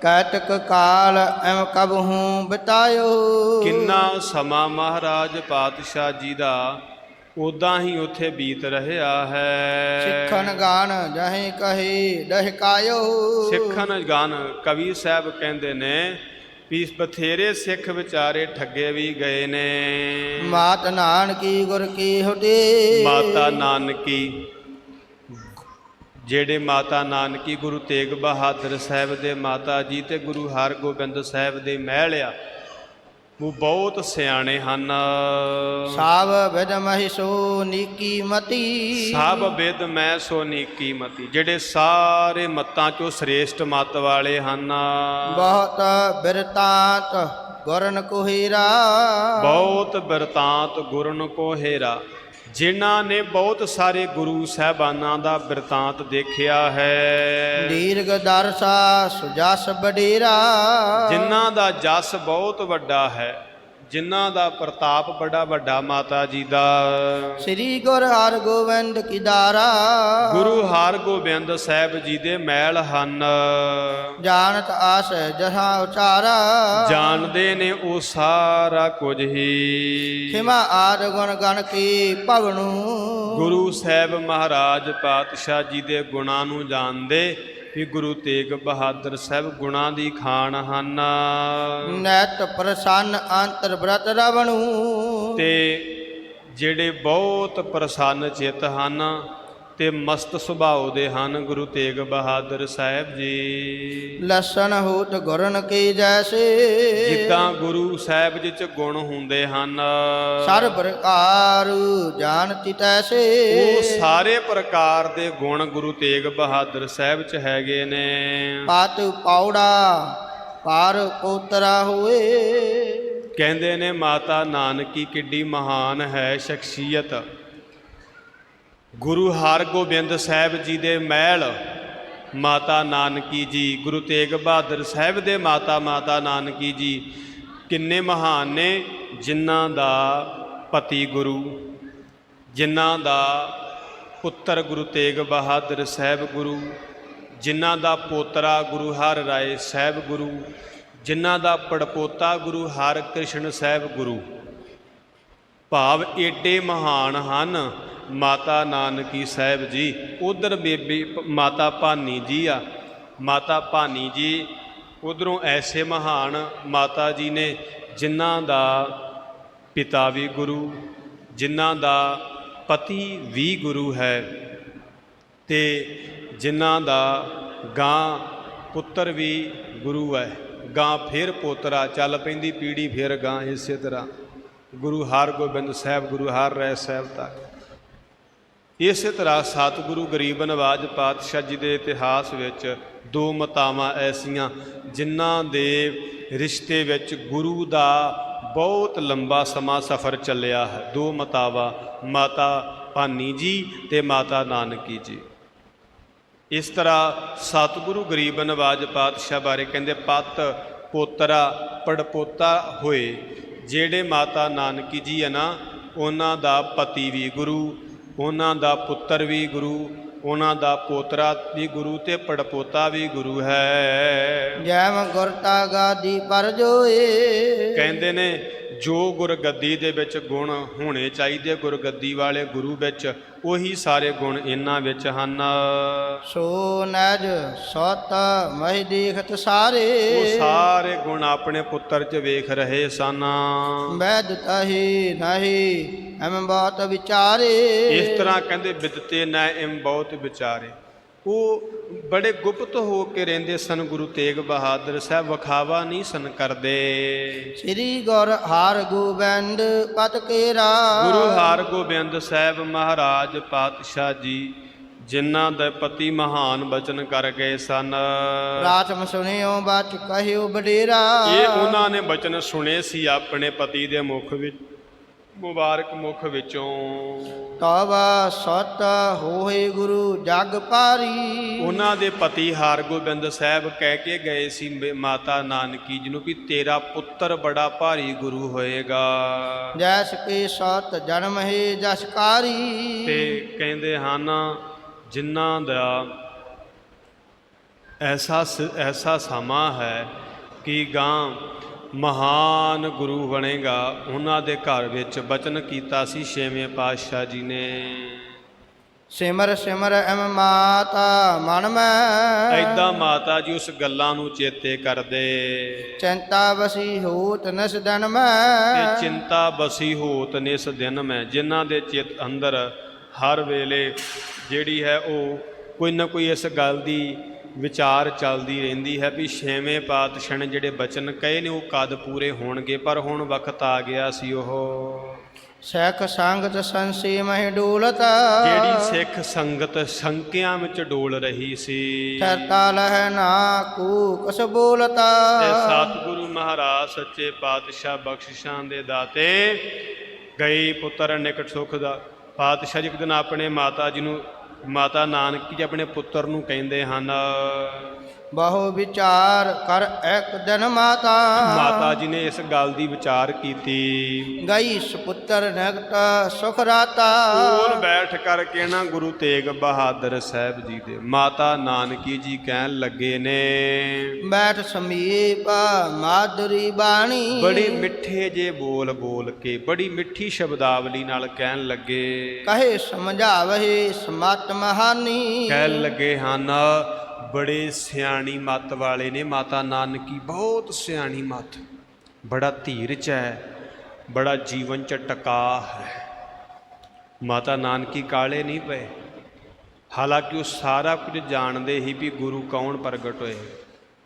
ਕੈਤਕ ਕਾਲ ਐਮ ਕਬ ਹੂੰ ਬਿਤਾਇਓ। ਕਿੰਨਾ ਸਮਾਂ ਮਹਾਰਾਜ ਪਾਤਸ਼ਾਹ ਜੀ ਦਾ ਉਦਾਂ ਹੀ ਉੱਥੇ ਬੀਤ ਰਿਹਾ ਹੈ। ਸਿੱਖਨ ਗਾਨ ਜਹੇ ਕਹੇ ਦਹਿਕਾਇਓ ਸਿੱਖਨ ਗਾਨ ਕਵੀ ਸਾਹਿਬ ਕਹਿੰਦੇ ਨੇ ਵੀ ਬਥੇਰੇ ਸਿੱਖ ਵਿਚਾਰੇ ਠੱਗੇ ਵੀ ਗਏ ਨੇ। ਮਾਤ ਨਾਨਕੀ ਗੁਰ ਕੀ ਹੁਦੇ ਮਾਤਾ ਨਾਨਕੀ ਜਿਹੜੇ ਮਾਤਾ ਨਾਨਕੀ ਗੁਰੂ ਤੇਗ ਬਹਾਦਰ ਸਾਹਿਬ ਦੇ ਮਾਤਾ ਜੀ ਤੇ ਗੁਰੂ ਹਰਗੋਬਿੰਦ ਸਾਹਿਬ ਦੇ ਮਹਿਲ ਆ ਉਹ ਬਹੁਤ ਸਿਆਣੇ ਹਨ। ਸਾਵ ਵਿਦ ਮਹਿਸੋ ਨੀਕੀ ਮਤੀ। ਸਭ ਵਿਦ ਮੈਂ ਸੋ ਨੀਕੀ ਮਤੀ ਜਿਹੜੇ ਸਾਰੇ ਮਤਾਂ ਚੋਂ ਸ੍ਰੇਸ਼ਟ ਮਤ ਵਾਲੇ ਹਨ। ਬਹੁਤ ਬਿਰਤਾਂਤ ਗੁਰਨ ਕੁਹੀਰਾ। ਬਹੁਤ ਬਿਰਤਾਂਤ ਗੁਰਨ ਕੋ ਹੇਰਾ ਜਿਨ੍ਹਾਂ ਨੇ ਬਹੁਤ ਸਾਰੇ ਗੁਰੂ ਸਾਹਿਬਾਨਾਂ ਦਾ ਬਿਰਤਾਂਤ ਦੇਖਿਆ ਹੈ। ਦੀਰਘ ਦਰਸਾ ਸੁਜਸ ਬਡੇਰਾ ਜਿਨ੍ਹਾਂ ਦਾ ਜਸ ਬਹੁਤ ਵੱਡਾ ਹੈ। ਜਿਨ੍ਹਾਂ ਦਾ ਪ੍ਰਤਾਪ ਬੜਾ ਵੱਡਾ ਮਾਤਾ ਜੀ ਦਾ। ਸ੍ਰੀ ਗੁਰ ਹਰਗੋਬਿੰਦ ਕੀ ਦਾਰਾ। ਗੁਰੂ ਹਰਗੋਬਿੰਦ ਸਾਹਿਬ ਜੀ ਦੇ ਮਹਿਲ ਹਨ। ਜਾਣਤ ਆਸ ਜਹਾਂ ਉਚਾਰਾ। ਜਾਣਦੇ ਨੇ ਉਹ ਸਾਰਾ ਕੁਝ ਹੀ। ਖਿਮਾ ਆਦ ਗੁਣ ਗਣ ਕੀ ਭਗਣੂ ਗੁਰੂ ਸਾਹਿਬ ਮਹਾਰਾਜ ਪਾਤਸ਼ਾਹ ਜੀ ਦੇ ਗੁਣਾਂ ਨੂੰ ਜਾਣਦੇ ਵੀ ਗੁਰੂ ਤੇਗ ਬਹਾਦਰ ਸਾਹਿਬ ਗੁਣਾਂ ਦੀ ਖਾਨ ਹਨ। ਨੈਤ ਪ੍ਰਸੰਨ ਅੰਤਰ ਬ੍ਰਤ ਰਵਣੂ। ਤੇ ਜਿਹੜੇ ਬਹੁਤ ਪ੍ਰਸੰਨ ਚਿੱਤ ਹਨ ਤੇ ਮਸਤ ਸੁਭਾਅ ਦੇ ਹਨ ਗੁਰੂ ਤੇਗ ਬਹਾਦਰ ਸਾਹਿਬ ਜੀ। ਲਸਣ ਹੋਤ ਗੁਰਨ ਕੀ ਜੈਸੇ? ਜਿੱਦਾਂ ਗੁਰੂ ਸਾਹਿਬ ਜੀ ਚ ਗੁਣ ਹੁੰਦੇ ਹਨ। ਸਰ ਪ੍ਰਕਾਰ ਜਾਣਤੀ ਤੈਸੇ ਉਹ ਸਾਰੇ ਪ੍ਰਕਾਰ ਦੇ ਗੁਣ ਗੁਰੂ ਤੇਗ ਬਹਾਦਰ ਸਾਹਿਬ ਚ ਹੈਗੇ ਨੇ। ਪਤ ਪੌੜਾ ਪਾਰ ਕੋਤਰਾ ਹੋਏ। ਕਹਿੰਦੇ ਨੇ ਮਾਤਾ ਨਾਨਕੀ ਕਿੱਡੀ ਮਹਾਨ ਹੈ ਸ਼ਖਸੀਅਤ। ਗੁਰੂ ਹਰਗੋਬਿੰਦ ਸਾਹਿਬ ਜੀ ਦੇ ਮਹਿਲ, ਮਾਤਾ ਨਾਨਕੀ ਜੀ, ਗੁਰੂ ਤੇਗ ਬਹਾਦਰ ਸਾਹਿਬ ਦੇ ਮਾਤਾ ਮਾਤਾ ਨਾਨਕੀ ਜੀ, ਕਿੰਨੇ ਮਹਾਨ ਨੇ, ਜਿਨ੍ਹਾਂ ਦਾ ਪਤੀ ਗੁਰੂ, ਜਿਨ੍ਹਾਂ ਦਾ ਪੁੱਤਰ ਗੁਰੂ ਤੇਗ ਬਹਾਦਰ ਸਾਹਿਬ ਗੁਰੂ, ਜਿਨ੍ਹਾਂ ਦਾ ਪੋਤਰਾ ਗੁਰੂ ਹਰ ਰਾਏ ਸਾਹਿਬ ਗੁਰੂ, ਜਿਨ੍ਹਾਂ ਦਾ ਪੜਪੋਤਾ ਗੁਰੂ ਹਰ ਕ੍ਰਿਸ਼ਨ ਸਾਹਿਬ ਗੁਰੂ। ਭਾਵ ਏਡੇ ਮਹਾਨ ਹਨ ਮਾਤਾ ਨਾਨਕੀ ਸਾਹਿਬ ਜੀ, ਉਧਰ ਬੇਬੀ ਮਾਤਾ ਭਾਨੀ ਜੀ ਆ। ਮਾਤਾ ਭਾਨੀ ਜੀ ਉਧਰੋਂ ਐਸੇ ਮਹਾਨ ਮਾਤਾ ਜੀ ਨੇ ਜਿਨ੍ਹਾਂ ਦਾ ਪਿਤਾ ਵੀ ਗੁਰੂ, ਜਿਨ੍ਹਾਂ ਦਾ ਪਤੀ ਵੀ ਗੁਰੂ ਹੈ ਤੇ ਜਿਨ੍ਹਾਂ ਦਾ ਗਾਂ ਪੁੱਤਰ ਵੀ ਗੁਰੂ ਹੈ। ਗਾਂ ਫਿਰ ਪੋਤਰਾ, ਚੱਲ ਪੈਂਦੀ ਪੀੜੀ ਫਿਰ ਗਾਂ ਇਸੇ ਤਰ੍ਹਾਂ। ਗੁਰੂ ਹਰਗੋਬਿੰਦ ਸਾਹਿਬ, ਗੁਰੂ ਹਰ ਰਾਏ ਸਾਹਿਬ ਤੱਕ। ਇਸੇ ਤਰ੍ਹਾਂ ਸਤਿਗੁਰੂ ਗਰੀਬ ਨਵਾਜ ਪਾਤਸ਼ਾਹ ਜੀ ਦੇ ਇਤਿਹਾਸ ਵਿੱਚ ਦੋ ਮਤਾਵਾਂ ਐਸੀਆਂ, ਜਿਨ੍ਹਾਂ ਦੇ ਰਿਸ਼ਤੇ ਵਿੱਚ ਗੁਰੂ ਦਾ ਬਹੁਤ ਲੰਬਾ ਸਮਾਂ ਸਫ਼ਰ ਚੱਲਿਆ ਹੈ। ਦੋ ਮਤਾਵਾਂ, ਮਾਤਾ ਭਾਨੀ ਜੀ ਤੇ ਮਾਤਾ ਨਾਨਕੀ ਜੀ। ਇਸ ਤਰ੍ਹਾਂ ਸਤਿਗੁਰੂ ਗਰੀਬ ਨਵਾਜ ਪਾਤਸ਼ਾਹ ਬਾਰੇ ਕਹਿੰਦੇ, ਪਤ ਪੋਤਰਾ ਪੜਪੋਤਾ ਹੋਏ, ਜਿਹੜੇ ਮਾਤਾ ਨਾਨਕੀ ਜੀ ਹੈ ਨਾ, ਉਹਨਾਂ ਦਾ ਪਤੀ ਵੀ ਗੁਰੂ ਉਹਨਾਂ ਦਾ ਪੁੱਤਰ ਵੀ ਗੁਰੂ ਉਹਨਾਂ ਦਾ ਪੋਤਰਾ ਵੀ ਗੁਰੂ ਤੇ ਪੜਪੋਤਾ ਵੀ ਗੁਰੂ ਹੈ। ਜੈਮ ਗੁਰਤਾ ਗਾਦੀ ਪਰ ਜੋਏ। ਕਹਿੰਦੇ ਨੇ ਜੋ ਗੁਰਗੱਦੀ ਦੇ ਵਿੱਚ ਗੁਣ ਹੋਣੇ ਚਾਹੀਦੇ ਗੁਰਗੱਦੀ ਵਾਲੇ ਗੁਰੂ ਵਿੱਚ ਉਹੀ ਸਾਰੇ ਗੁਣ ਇਹਨਾਂ ਵਿੱਚ ਹਨ। ਸੋ ਨਜ ਸਤ ਮਹਿ ਦੇਖਤ ਸਾਰੇ। ਉਹ ਸਾਰੇ ਗੁਣ ਆਪਣੇ ਪੁੱਤਰ 'ਚ ਵੇਖ ਰਹੇ ਸਨ। ਵੈਦ ਤਹੀ ਨਹੀਂ ਐਮ ਬਾਤ ਵਿਚਾਰੇ। ਇਸ ਤਰ੍ਹਾਂ ਕਹਿੰਦੇ ਬਿਦਤੇ ਨਾ ਇਮ ਬਹੁਤ ਵਿਚਾਰੇ। ਉਹ ਬੜੇ ਗੁਪਤ ਹੋ ਕੇ ਰਹਿੰਦੇ ਸਨ ਗੁਰੂ ਤੇਗ ਬਹਾਦਰ ਸਾਹਿਬ ਵਿਖਾਵਾ ਨਹੀਂ ਸਨ ਕਰਦੇ। ਸ੍ਰੀ ਗੁਰ ਹਰ ਗੋਬਿੰਦ ਪਤ ਕੇਰਾ ਗੁਰੂ ਹਰਗੋਬਿੰਦ ਸਾਹਿਬ ਮਹਾਰਾਜ ਪਾਤਸ਼ਾਹ ਜੀ ਜਿਨ੍ਹਾਂ ਦੇ ਪਤੀ ਮਹਾਨ ਬਚਨ ਕਰ ਗਏ ਸਨ। ਰਾਤਮ ਸੁਣਿਓ ਬਚ ਕਹਿਓ ਬਡੇਰਾ ਇਹ ਉਹਨਾਂ ਨੇ ਬਚਨ ਸੁਣੇ ਸੀ ਆਪਣੇ ਪਤੀ ਦੇ ਮੁਖ ਵਿੱਚ। ਮੁਬਾਰਕ ਮੁਖ ਵਿੱਚੋਂ। ਤਵਾ ਸਤ ਹੋਏ ਗੁਰੂ ਜਗ ਪਾਰੀ। ਉਹਨਾਂ ਦੇ ਪਤੀ ਹਰਗੋਬਿੰਦ ਸਾਹਿਬ ਕਹਿ ਕੇ ਗਏ ਸੀ ਮਾਤਾ ਨਾਨਕੀ ਜੀ ਨੂੰ ਵੀ ਤੇਰਾ ਪੁੱਤਰ ਬੜਾ ਭਾਰੀ ਗੁਰੂ ਹੋਏਗਾ। ਜੈਸ ਕੇ ਸਤ ਜਨਮ ਹੈ ਜਸਕਾਰੀ ਤੇ ਕਹਿੰਦੇ ਹਨ ਜਿਨ੍ਹਾਂ ਦਾ ਐਸਾ ਐਸਾ ਸਮਾਂ ਹੈ ਕਿ ਗਾਂ ਮਹਾਨ ਗੁਰੂ ਬਣੇਗਾ। ਉਹਨਾਂ ਦੇ ਘਰ ਵਿੱਚ ਬਚਨ ਕੀਤਾ ਸੀ ਛੇਵੇਂ ਪਾਤਸ਼ਾਹ ਜੀ ਨੇ। ਸਿਮਰ ਸਿਮਰ ਐਮ ਮਾਤਾ ਮਨ ਮੈਂ। ਐਦਾਂ ਮਾਤਾ ਜੀ ਉਸ ਗੱਲਾਂ ਨੂੰ ਚੇਤੇ ਕਰਦੇ। ਚਿੰਤਾ ਵਸੀ ਹੋਤ ਨਸ ਦਨ ਮੈਂ। ਚਿੰਤਾ ਬਸੀ ਹੋਤ ਨਿਸ ਦਿਨ ਮੈਂ। ਜਿਨ੍ਹਾਂ ਦੇ ਚਿੱਤ ਅੰਦਰ ਹਰ ਵੇਲੇ ਜਿਹੜੀ ਹੈ ਉਹ ਕੋਈ ਨਾ ਕੋਈ ਇਸ ਗੱਲ ਦੀ ਵਿਚਾਰ ਚੱਲਦੀ ਰਹਿੰਦੀ ਹੈ ਵੀ ਛੇਵੇਂ ਪਾਤਸ਼ਾਹ ਨੇ ਜਿਹੜੇ ਬਚਨ ਕਹੇ ਨੇ ਉਹ ਕਦ ਪੂਰੇ ਹੋਣਗੇ? ਪਰ ਹੁਣ ਵਕਤ ਆ ਗਿਆ ਸੀ ਉਹ। ਸੈਖ ਸੰਗਤ ਸੰਸੀ ਮਹਿ ਡੂਲਤ। ਜਿਹੜੀ ਸਿੱਖ ਸੰਗਤ ਸੰਕਿਆਂ ਵਿੱਚ ਡੋਲ ਰਹੀ ਸੀ। ਠਰਤਾ ਲਹਿ ਨਾ ਕੂ ਕਸ ਬੋਲਤਾ। ਤੇ ਸਤਿਗੁਰੂ ਮਹਾਰਾਜ ਸੱਚੇ ਪਾਤਸ਼ਾਹ ਬਖਸ਼ਿਸ਼ਾਂ ਦੇ ਦਾਤੇ ਗਈ ਪੁੱਤਰ ਨਿਕਟ ਸੁਖ ਦਾ। ਪਾਤਸ਼ਾਹ ਜੀ ਇੱਕ ਦਿਨ ਆਪਣੇ ਮਾਤਾ ਜੀ ਨੂੰ ਮਾਤਾ ਨਾਨਕ ਜੀ ਆਪਣੇ ਪੁੱਤਰ ਨੂੰ ਕਹਿੰਦੇ ਹਨ ਬਹੁ ਵਿਚਾਰ ਕਰ ਇੱਕ ਦਿਨ ਮਾਤਾ। ਮਾਤਾ ਜੀ ਨੇ ਇਸ ਗੱਲ ਦੀ ਵਿਚਾਰ ਕੀਤੀ। ਗਈ ਸੁਪੁੱਤਰ ਨਗਟ ਸੁਖ ਰਾਤਾ। ਕੋਲ ਬੈਠ ਕਰਕੇ ਨਾ ਗੁਰੂ ਤੇਗ ਬਹਾਦਰ ਸਾਹਿਬ ਜੀ ਦੇ। ਮਾਤਾ ਨਾਨਕੀ ਜੀ ਕਹਿਣ ਲੱਗੇ ਨੇ ਬੈਠ ਸਮੀਪ ਮਾਧੁਰੀ ਬਾਣੀ। ਬੜੇ ਮਿੱਠੇ ਜੇ ਬੋਲ ਬੋਲ ਕੇ ਬੜੀ ਮਿੱਠੀ ਸ਼ਬਦਾਵਲੀ ਨਾਲ ਕਹਿਣ ਲੱਗੇ। ਕਹੇ ਸਮਝਾਵਹਿ ਸਮਤ ਮਹਾਨੀ। ਕਹਿਣ ਲੱਗੇ ਹਨ ਬੜੇ ਸਿਆਣੀ ਮੱਤ ਵਾਲੇ ਨੇ, ਮਾਤਾ ਨਾਨਕੀ, ਬਹੁਤ ਸਿਆਣੀ ਮੱਤ। ਬੜਾ ਧੀਰਜ ਹੈ, ਬੜਾ ਜੀਵਨ ਚ ਟਕਾ ਹੈ। ਮਾਤਾ ਨਾਨਕੀ ਕਾਲੇ ਨਹੀਂ ਪਏ। ਹਾਲਾਂਕਿ ਉਹ ਸਾਰਾ ਕੁਝ ਜਾਣਦੇ ਹੀ ਵੀ ਗੁਰੂ ਕੌਣ ਪ੍ਰਗਟ ਹੋਏ।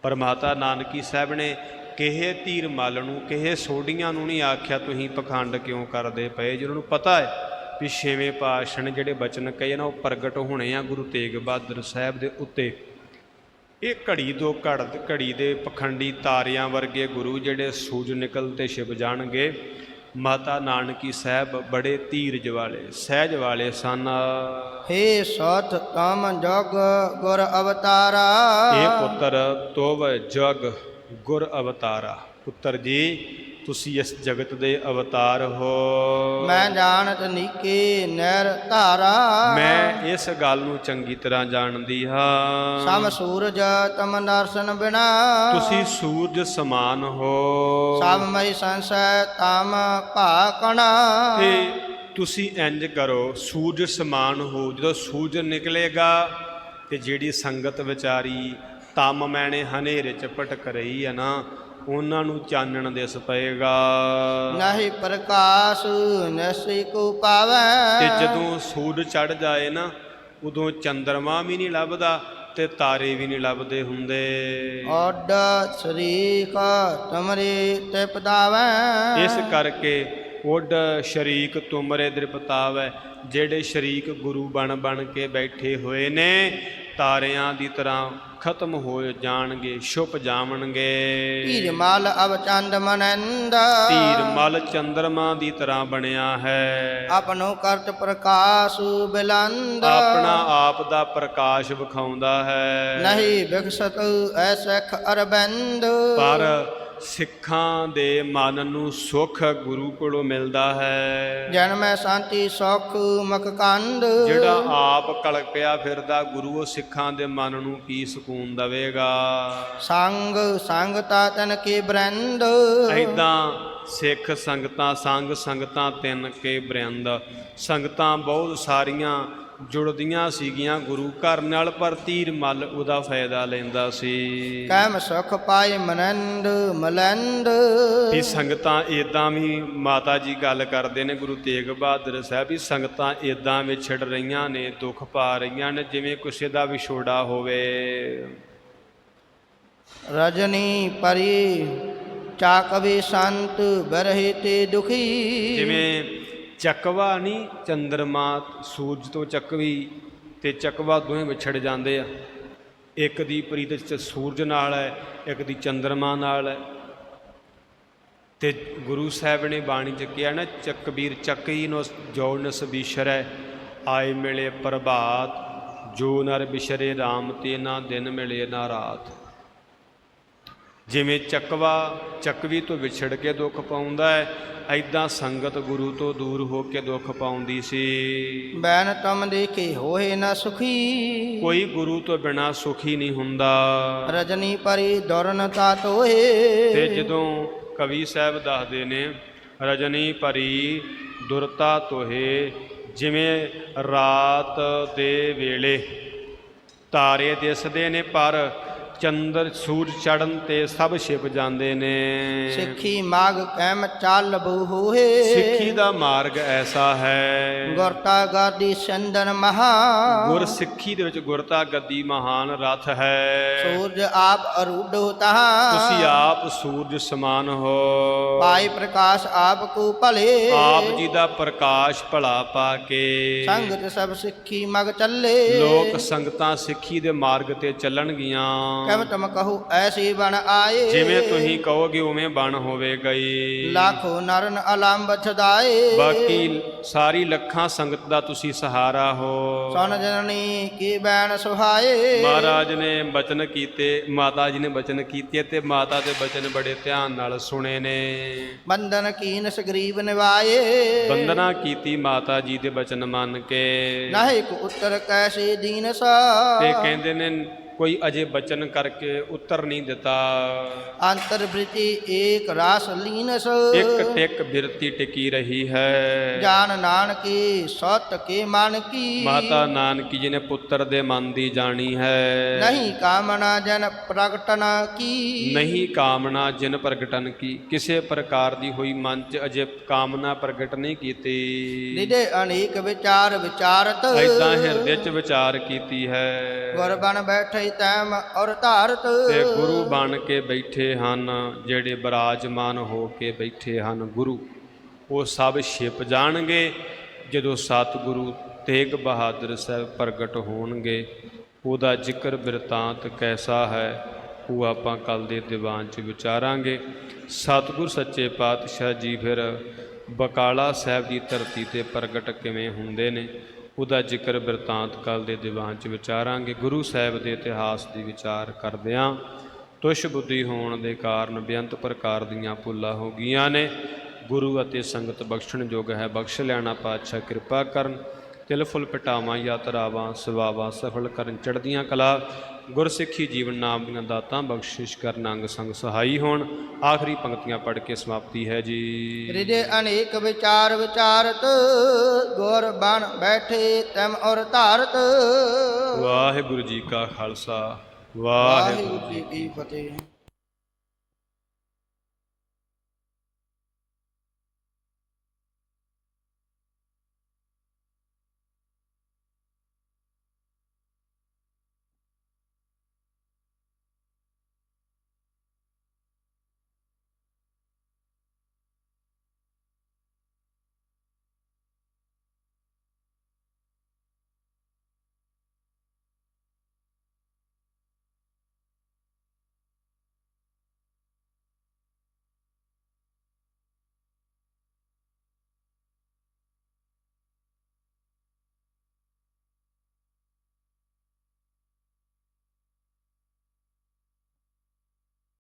ਪਰ ਮਾਤਾ ਨਾਨਕੀ ਸਾਹਿਬ ਨੇ ਕਿਹੇ ਧੀਰ ਮਲ ਨੂੰ, ਕਿਹੇ ਸੋਡੀਆਂ ਨੂੰ ਨਹੀਂ ਆਖਿਆ, ਤੁਸੀਂ ਪਖੰਡ ਕਿਉਂ ਕਰਦੇ ਪਏ? ਜਿਹਨਾਂ ਨੂੰ ਪਤਾ ਹੈ ਵੀ ਛੇਵੇਂ ਪਾਤਸ਼ਾਹ ਜਿਹੜੇ ਬਚਨ ਕਹੇ ਨਾ, ਉਹ ਪ੍ਰਗਟ ਹੋਣੇ ਆ ਗੁਰੂ ਤੇਗ ਬਹਾਦਰ ਸਾਹਿਬ ਦੇ ਉੱਤੇ। ਇਹ ਘੜੀ ਦੋ ਘੜ ਘੜੀ ਦੇ ਪਖੰਡੀ ਤਾਰਿਆਂ ਵਰਗੇ ਗੁਰੂ ਜਿਹੜੇ ਸੂਰਜ ਨਿਕਲ ਤੇ ਛਿਪ ਜਾਣਗੇ। ਮਾਤਾ ਨਾਨਕੀ ਸਾਹਿਬ ਬੜੇ ਧੀਰਜ ਵਾਲੇ ਸਹਿਜ ਵਾਲੇ ਸਨ। ਹੇ ਸਤ ਤਮ ਜਗ ਗੁਰ ਅਵਤਾਰਾ। ਇਹ ਪੁੱਤਰ ਤੋਵ ਜਗ ਗੁਰ ਅਵਤਾਰਾ। ਪੁੱਤਰ ਜੀ ਤੁਸੀਂ ਇਸ ਜਗਤ ਦੇ ਅਵਤਾਰ ਹੋ। ਮੈਂ ਜਾਣਤ ਨੀਕੇ ਨਹਿਰ ਧਾਰਾ। ਮੈਂ ਇਸ ਗੱਲ ਨੂੰ ਚੰਗੀ ਤਰ੍ਹਾਂ ਜਾਣਦੀ ਹਾਂ। ਸਮ ਸੂਰਜ ਤਮ ਦਰਸ਼ਨ ਬਿਨਾ। ਤੁਸੀਂ ਸੂਰਜ ਸਮਾਨ ਹੋ। ਸਭ ਮਈ ਸੰਸੈ ਤਮ ਭਾਕਣਾ। ਤੇ ਤੁਸੀਂ ਇੰਜ ਕਰੋ ਸੂਰਜ ਸਮਾਨ ਹੋ। ਜਦੋਂ ਸੂਰਜ ਨਿਕਲੇਗਾ ਤੇ ਜਿਹੜੀ ਸੰਗਤ ਵਿਚਾਰੀ ਤਮ ਮੈਨੇ ਹਨੇਰੇ ਚ ਭਟਕ ਰਹੀ ਹੈ ਨਾ ਉਹਨਾਂ ਨੂੰ ਚਾਨਣ ਦਿਸ ਪਏਗਾ। ਨਹੀਂ ਪ੍ਰਕਾਸ਼ ਨਸੀ ਕੋ ਪਾਵੈ। ਤੇ ਜਦੋਂ ਸੂਰਜ ਚੜ ਜਾਏ ਨਾ ਉਦੋਂ ਚੰਦਰਮਾ ਵੀ ਨਹੀਂ ਲੱਭਦਾ ਤੇ ਤਾਰੇ ਵੀ ਨਹੀਂ ਲੱਭਦੇ ਹੁੰਦੇ। ਔਡ ਸਰੀਕ ਤੁਮਰੇ ਤੇ ਪਦਾਵੈ ਇਸ ਕਰਕੇ ਉੱਡ ਸ਼ਰੀਕ ਤੁਮਰੇ ਦ੍ਰਿਪਤਾਵੈ ਜਿਹੜੇ ਸ਼ਰੀਕ ਗੁਰੂ ਬਣ ਬਣ ਕੇ ਬੈਠੇ ਹੋਏ ਨੇ ਤਾਰਿਆਂ ਦੀ ਤਰ੍ਹਾਂ ਖਤਮ ਹੋ ਜਾਣਗੇ ਛੁਪ ਜਾਵਣਗੇ। ਧੀਰ ਮਲ ਅਵ ਚੰਦ ਮਨੰਦ। ਧੀਰ ਮਲ ਚੰਦਰਮਾ ਦੀ ਤਰ੍ਹਾਂ ਬਣਿਆ ਹੈ। ਆਪਨੋ ਕਰਤ ਪ੍ਰਕਾਸ਼ ਬਿਲੰਦ। ਆਪਣਾ ਆਪ ਦਾ ਪ੍ਰਕਾਸ਼ ਵਿਖਾਉਂਦਾ ਹੈ। ਨਹੀਂ ਵਿਕਸਤ ਐਸਖ ਅਰਬੰਦ ਪਰ ਸਿੱਖਾਂ ਦੇ ਮਨ ਨੂੰ ਸੁਖ ਗੁਰੂ ਕੋਲੋਂ ਮਿਲਦਾ ਹੈ। ਜਨਮੈ ਸ਼ਾਂਤੀ ਸੁਖ ਮਕਕੰਦ ਜਿਹੜਾ ਆਪ ਕਲਪਿਆ ਫਿਰਦਾ ਗੁਰੂ ਉਹ ਸਿੱਖਾਂ ਦੇ ਮਨ ਨੂੰ ਕੀ ਸਕੂਨ ਦਵੇਗਾ? ਸੰਗ ਸੰਗਤਾ ਤਨ ਕੀ ਬ੍ਰੰਦ ਐਦਾਂ ਸਿੱਖ ਸੰਗਤਾਂ ਸੰਗ ਸੰਗਤਾਂ ਤਿੰਨ ਕੇ ਬ੍ਰਿੰਦ ਸੰਗਤਾਂ ਬਹੁਤ ਸਾਰੀਆਂ ਜੁੜਦੀਆਂ ਸੀਗੀਆਂ ਗੁਰੂ ਘਰ ਨਾਲ ਪਰ ਤੀਰ ਮਲ ਉਹਦਾ ਫਾਇਦਾ ਲੈਂਦਾ ਸੀ। ਕੈਮ ਸੁਖ ਪਾਏ ਮਨੰਦ ਮਲੰਦ। ਵੀ ਸੰਗਤਾਂ ਇਦਾਂ ਵੀ ਮਾਤਾ ਜੀ ਗੱਲ ਕਰਦੇ ਨੇ ਗੁਰੂ ਤੇਗ ਬਹਾਦਰ ਸਾਹਿਬ ਵੀ ਸੰਗਤਾਂ ਇਦਾਂ ਵਿਛੜ ਰਹੀਆਂ ਨੇ ਦੁੱਖ ਪਾ ਰਹੀਆਂ ਨੇ ਜਿਵੇਂ ਕਿਸੇ ਦਾ ਵਿਛੋੜਾ ਹੋਵੇ। ਰਜਨੀ ਪਰੀ ਚਾਕਵੀ ਸੰਤ ਬਰਹਿ ਤੇ ਦੁਖੀ। ਜਿਵੇਂ ਚੱਕਵਾ ਨਹੀਂ, ਚੰਦਰਮਾ ਸੂਰਜ ਤੋਂ ਚੱਕਵੀ ਤੇ ਚੱਕਵਾ ਦੋਵੇਂ ਵਿਛੜ ਜਾਂਦੇ ਆ। ਇੱਕ ਦੀ ਪ੍ਰੀਤ ਚ ਸੂਰਜ ਨਾਲ ਹੈ, ਇੱਕ ਦੀ ਚੰਦਰਮਾ ਨਾਲ ਹੈ। ਤੇ ਗੁਰੂ ਸਾਹਿਬ ਨੇ ਬਾਣੀ ਚ ਕਿਹਾ ਨਾ, ਚੱਕਬੀਰ ਚੱਕੀ ਨੋ ਜੋਨਸ ਬਿਸ਼ਰੈ ਆਏ ਮਿਲੇ ਪ੍ਰਭਾਤ, ਜੋ ਨਰ ਬਿਸ਼ਰੇ RAM ਤੇ ਨਾ ਦਿਨ ਮਿਲੇ ਨਾ ਰਾਤ। ਜਿਵੇਂ ਚੱਕਵਾ ਚੱਕਵੀ ਤੋਂ ਵਿਛੜ ਕੇ ਦੁੱਖ ਪਾਉਂਦਾ ਹੈ ਐਦਾਂ ਸੰਗਤ ਗੁਰੂ ਤੋਂ ਦੂਰ ਹੋ ਕੇ ਦੁੱਖ ਪਾਉਂਦੀ ਸੀ। ਬੈਨ ਤਮ ਦੇਖੇ ਹੋਏ ਨ ਸੁਖੀ। ਕੋਈ ਗੁਰੂ ਤੋਂ ਬਿਨਾ ਸੁਖੀ ਨਹੀਂ ਹੁੰਦਾ। ਰਜਨੀ ਪਰੀ ਦੁਰਨ ਤਾ ਤੇ ਤੋਏ ਜਦੋਂ ਕਵੀ ਸਾਹਿਬ ਦੱਸਦੇ ਨੇ ਰਜਨੀ ਭਰੀ ਦੁਰਤਾ ਤੋਹੇ ਜਿਵੇਂ ਰਾਤ ਦੇ ਵੇਲੇ ਤਾਰੇ ਦਿਸਦੇ ਨੇ ਪਰ ਚੰਦਰ ਸੂਰਜ ਚੜਨ ਤੇ ਸਭ ਛਿਪ ਜਾਂਦੇ ਨੇ। ਸਿੱਖੀ ਮਾਗ ਕੈਮ ਚੱਲ ਬੂ ਹੋਏ ਸਿੱਖੀ ਦਾ ਮਾਰਗ ਐਸਾ ਹੈ। ਗੁਰਤਾ ਗਾਦੀ ਸੰਦਨ ਮਹਾ। ਗੁਰ ਸਿੱਖੀ ਦੇ ਵਿੱਚ ਗੁਰਤਾ ਗੱਦੀ ਮਹਾਨ ਰਥ ਹੈ। ਸੂਰਜ ਆਪ ਅਰੂਢੋ ਤਹਾ ਤੁਸੀਂ ਆਪ ਸੂਰਜ ਸਮਾਨ ਹੋ। ਪਾਈ ਪ੍ਰਕਾਸ਼ ਆਪ ਕੋ ਭਲੇ। ਆਪ ਜੀ ਦਾ ਪ੍ਰਕਾਸ਼ ਭਲਾ ਪਾ ਕੇ ਸੰਗਤ ਸਭ ਸਿੱਖੀ ਮਗ ਚੱਲੇ। ਲੋਕ ਸੰਗਤਾਂ ਸਿੱਖੀ ਦੇ ਮਾਰਗ ਤੇ ਚੱਲਣਗੀਆਂ। ਕਮ ਤਮ ਕਹੋ ਐਸੀ ਬਣ ਆਏ। ਜਿਵੇਂ ਤੁਸੀਂ ਕਹੋਗੇ ਉਵੇਂ ਬਣ ਹੋਵੇਗਾ ਹੀ ਲਾਖੋ ਨਰਨ ਅਲੰਬ ਛਦਾਏ। ਬਾਕੀ ਸਾਰੀ ਲੱਖਾਂ ਸੰਗਤ ਦਾ ਤੁਸੀਂ ਸਹਾਰਾ ਹੋ। ਸੁਨ ਜਨਨੀ ਕੀ ਬੈਣ ਸੁਹਾਏ। ਮਹਾਰਾਜ ਨੇ ਬਚਨ ਕੀਤੇ ਮਾਤਾ ਜੀ ਨੇ ਬਚਨ ਕੀਤੇ ਤੇ ਮਾਤਾ ਦੇ ਬਚਨ ਬੜੇ ਧਿਆਨ ਨਾਲ ਸੁਣੇ ਨੇ। ਬੰਧਨ ਕੀਨਸ ਗਰੀਬ ਨਿਵਾਏ। ਵੰਦਨਾ ਕੀਤੀ ਮਾਤਾ ਜੀ ਦੇ ਬਚਨ ਮੰਨ ਕੇ। ਨਾਹਿ ਕੋ ਉੱਤਰ ਕੈਸੇ ਦੀਨ ਸਾ ਤੇ ਕਹਿੰਦੇ ਨੇ ਕੋਈ ਅਜੇ ਬਚਨ ਕਰਕੇ ਉੱਤਰ ਨਹੀਂ ਦਿੱਤਾ। ਅੰਤਰ ਬ੍ਰਿਤੀ ਏਕ ਰਾਸ ਲੀਨਸ। ਇੱਕ ਟਿਕ ਬਿਰਤੀ ਟਿਕੀ ਰਹੀ ਹੈ। ਜਾਨ ਨਾਨਕੀ ਸਤ ਕੇ ਮਨ ਕੀ ਮਾਤਾ ਨਾਨਕੀ ਜੀ ਨੇ ਪੁੱਤਰ ਦੇ ਮਨ ਦੀ ਜਾਣੀ ਹੈ। ਨਹੀਂ ਕਾਮਨਾ ਜਨ ਪ੍ਰਗਟਨ ਕੀ। ਨਹੀਂ ਕਾਮਨਾ ਜਿਨ ਪ੍ਰਗਟਨ ਕੀ। ਕਿਸੇ ਪ੍ਰਕਾਰ ਦੀ ਹੋਈ ਮਨ 'ਚ ਅਜੇ ਕਾਮਨਾ ਪ੍ਰਗਟ ਨਹੀਂ ਕੀਤੀ। ਨਿਦੇ ਅਨੇਕ ਵਿਚਾਰ ਵਿਚਾਰਤ। ਐਦਾਂ ਹਿਰਦੇ 'ਚ ਵਿਚਾਰ ਕੀਤੀ ਹੈ। ਗੁਰ ਬਣ ਬੈਠੇ ਤੈਮ ਔਰ ਧਾਰਤ। ਤੇ ਗੁਰੂ ਬਣ ਕੇ ਬੈਠੇ ਹਨ, ਜਿਹੜੇ ਬਿਰਾਜਮਾਨ ਹੋ ਕੇ ਬੈਠੇ ਹਨ ਗੁਰੂ। ਉਹ ਸਭ ਛਿਪ ਜਾਣਗੇ, ਜਦੋਂ ਸਤਿਗੁਰੂ ਤੇਗ ਬਹਾਦਰ ਸਾਹਿਬ ਪ੍ਰਗਟ ਹੋਣਗੇ। ਉਹਦਾ ਜ਼ਿਕਰ ਬਿਰਤਾਂਤ ਕੈਸਾ ਹੈ, ਉਹ ਆਪਾਂ ਕੱਲ ਦੇ ਦੀਵਾਨ 'ਚ ਵਿਚਾਰਾਂਗੇ। ਸਤਿਗੁਰ ਸੱਚੇ ਪਾਤਸ਼ਾਹ ਜੀ ਫਿਰ ਬਕਾਲਾ ਸਾਹਿਬ ਦੀ ਧਰਤੀ ਤੇ ਪ੍ਰਗਟ ਕਿਵੇਂ ਹੁੰਦੇ ਨੇ? ਉਹਦਾ ਜ਼ਿਕਰ ਬਿਰਤਾਂਤ ਕੱਲ ਦੇ ਦੀਵਾਨ 'ਚ ਵਿਚਾਰਾਂਗੇ। ਗੁਰੂ ਸਾਹਿਬ ਦੇ ਇਤਿਹਾਸ ਦੀ ਵਿਚਾਰ ਕਰਦਿਆਂ ਤੁਸ਼ ਬੁੱਧੀ ਹੋਣ ਦੇ ਕਾਰਨ ਬੇਅੰਤ ਪ੍ਰਕਾਰ ਦੀਆਂ ਭੁੱਲਾਂ ਹੋ ਗਈਆਂ ਨੇ। ਗੁਰੂ ਅਤੇ ਸੰਗਤ ਬਖਸ਼ਣ ਯੋਗ ਹੈ, ਬਖਸ਼ ਲੈਣਾ ਪਾਤਸ਼ਾਹ ਕਿਰਪਾ ਕਰਨ। ਤਿਲ ਫੁੱਲ ਪਟਾਵਾਂ, ਯਾਤਰਾਵਾਂ, ਸਵਾਵਾਂ ਸਫਲ ਕਰਨ ਚੜ੍ਹਦੀਆਂ ਕਲਾ। ਗੁਰਸਿੱਖੀ ਜੀਵਨ ਨਾਮ ਦੀਆਂ ਦਾਤਾਂ ਬਖਸ਼ਿਸ਼ ਕਰਨ ਅੰਗ ਸੰਗ ਸਹਾਈ ਹੋਣ। ਆਖਰੀ ਪੰਕਤੀਆਂ ਪੜ੍ਹ ਕੇ ਸਮਾਪਤੀ ਹੈ ਜੀ। ਹ੍ਰਿਦਯ ਅਨੇਕ ਵਿਚਾਰ ਵਿਚਾਰਤ ਗੁਰ ਬਣ ਬੈਠੇ ਤੈਮ ਔਰ ਧਾਰਤ। ਵਾਹਿਗੁਰੂ ਜੀ ਕਾ ਖਾਲਸਾ ਵਾਹਿਗੁਰੂ ਜੀ ਕੀ ਫਤਿਹ।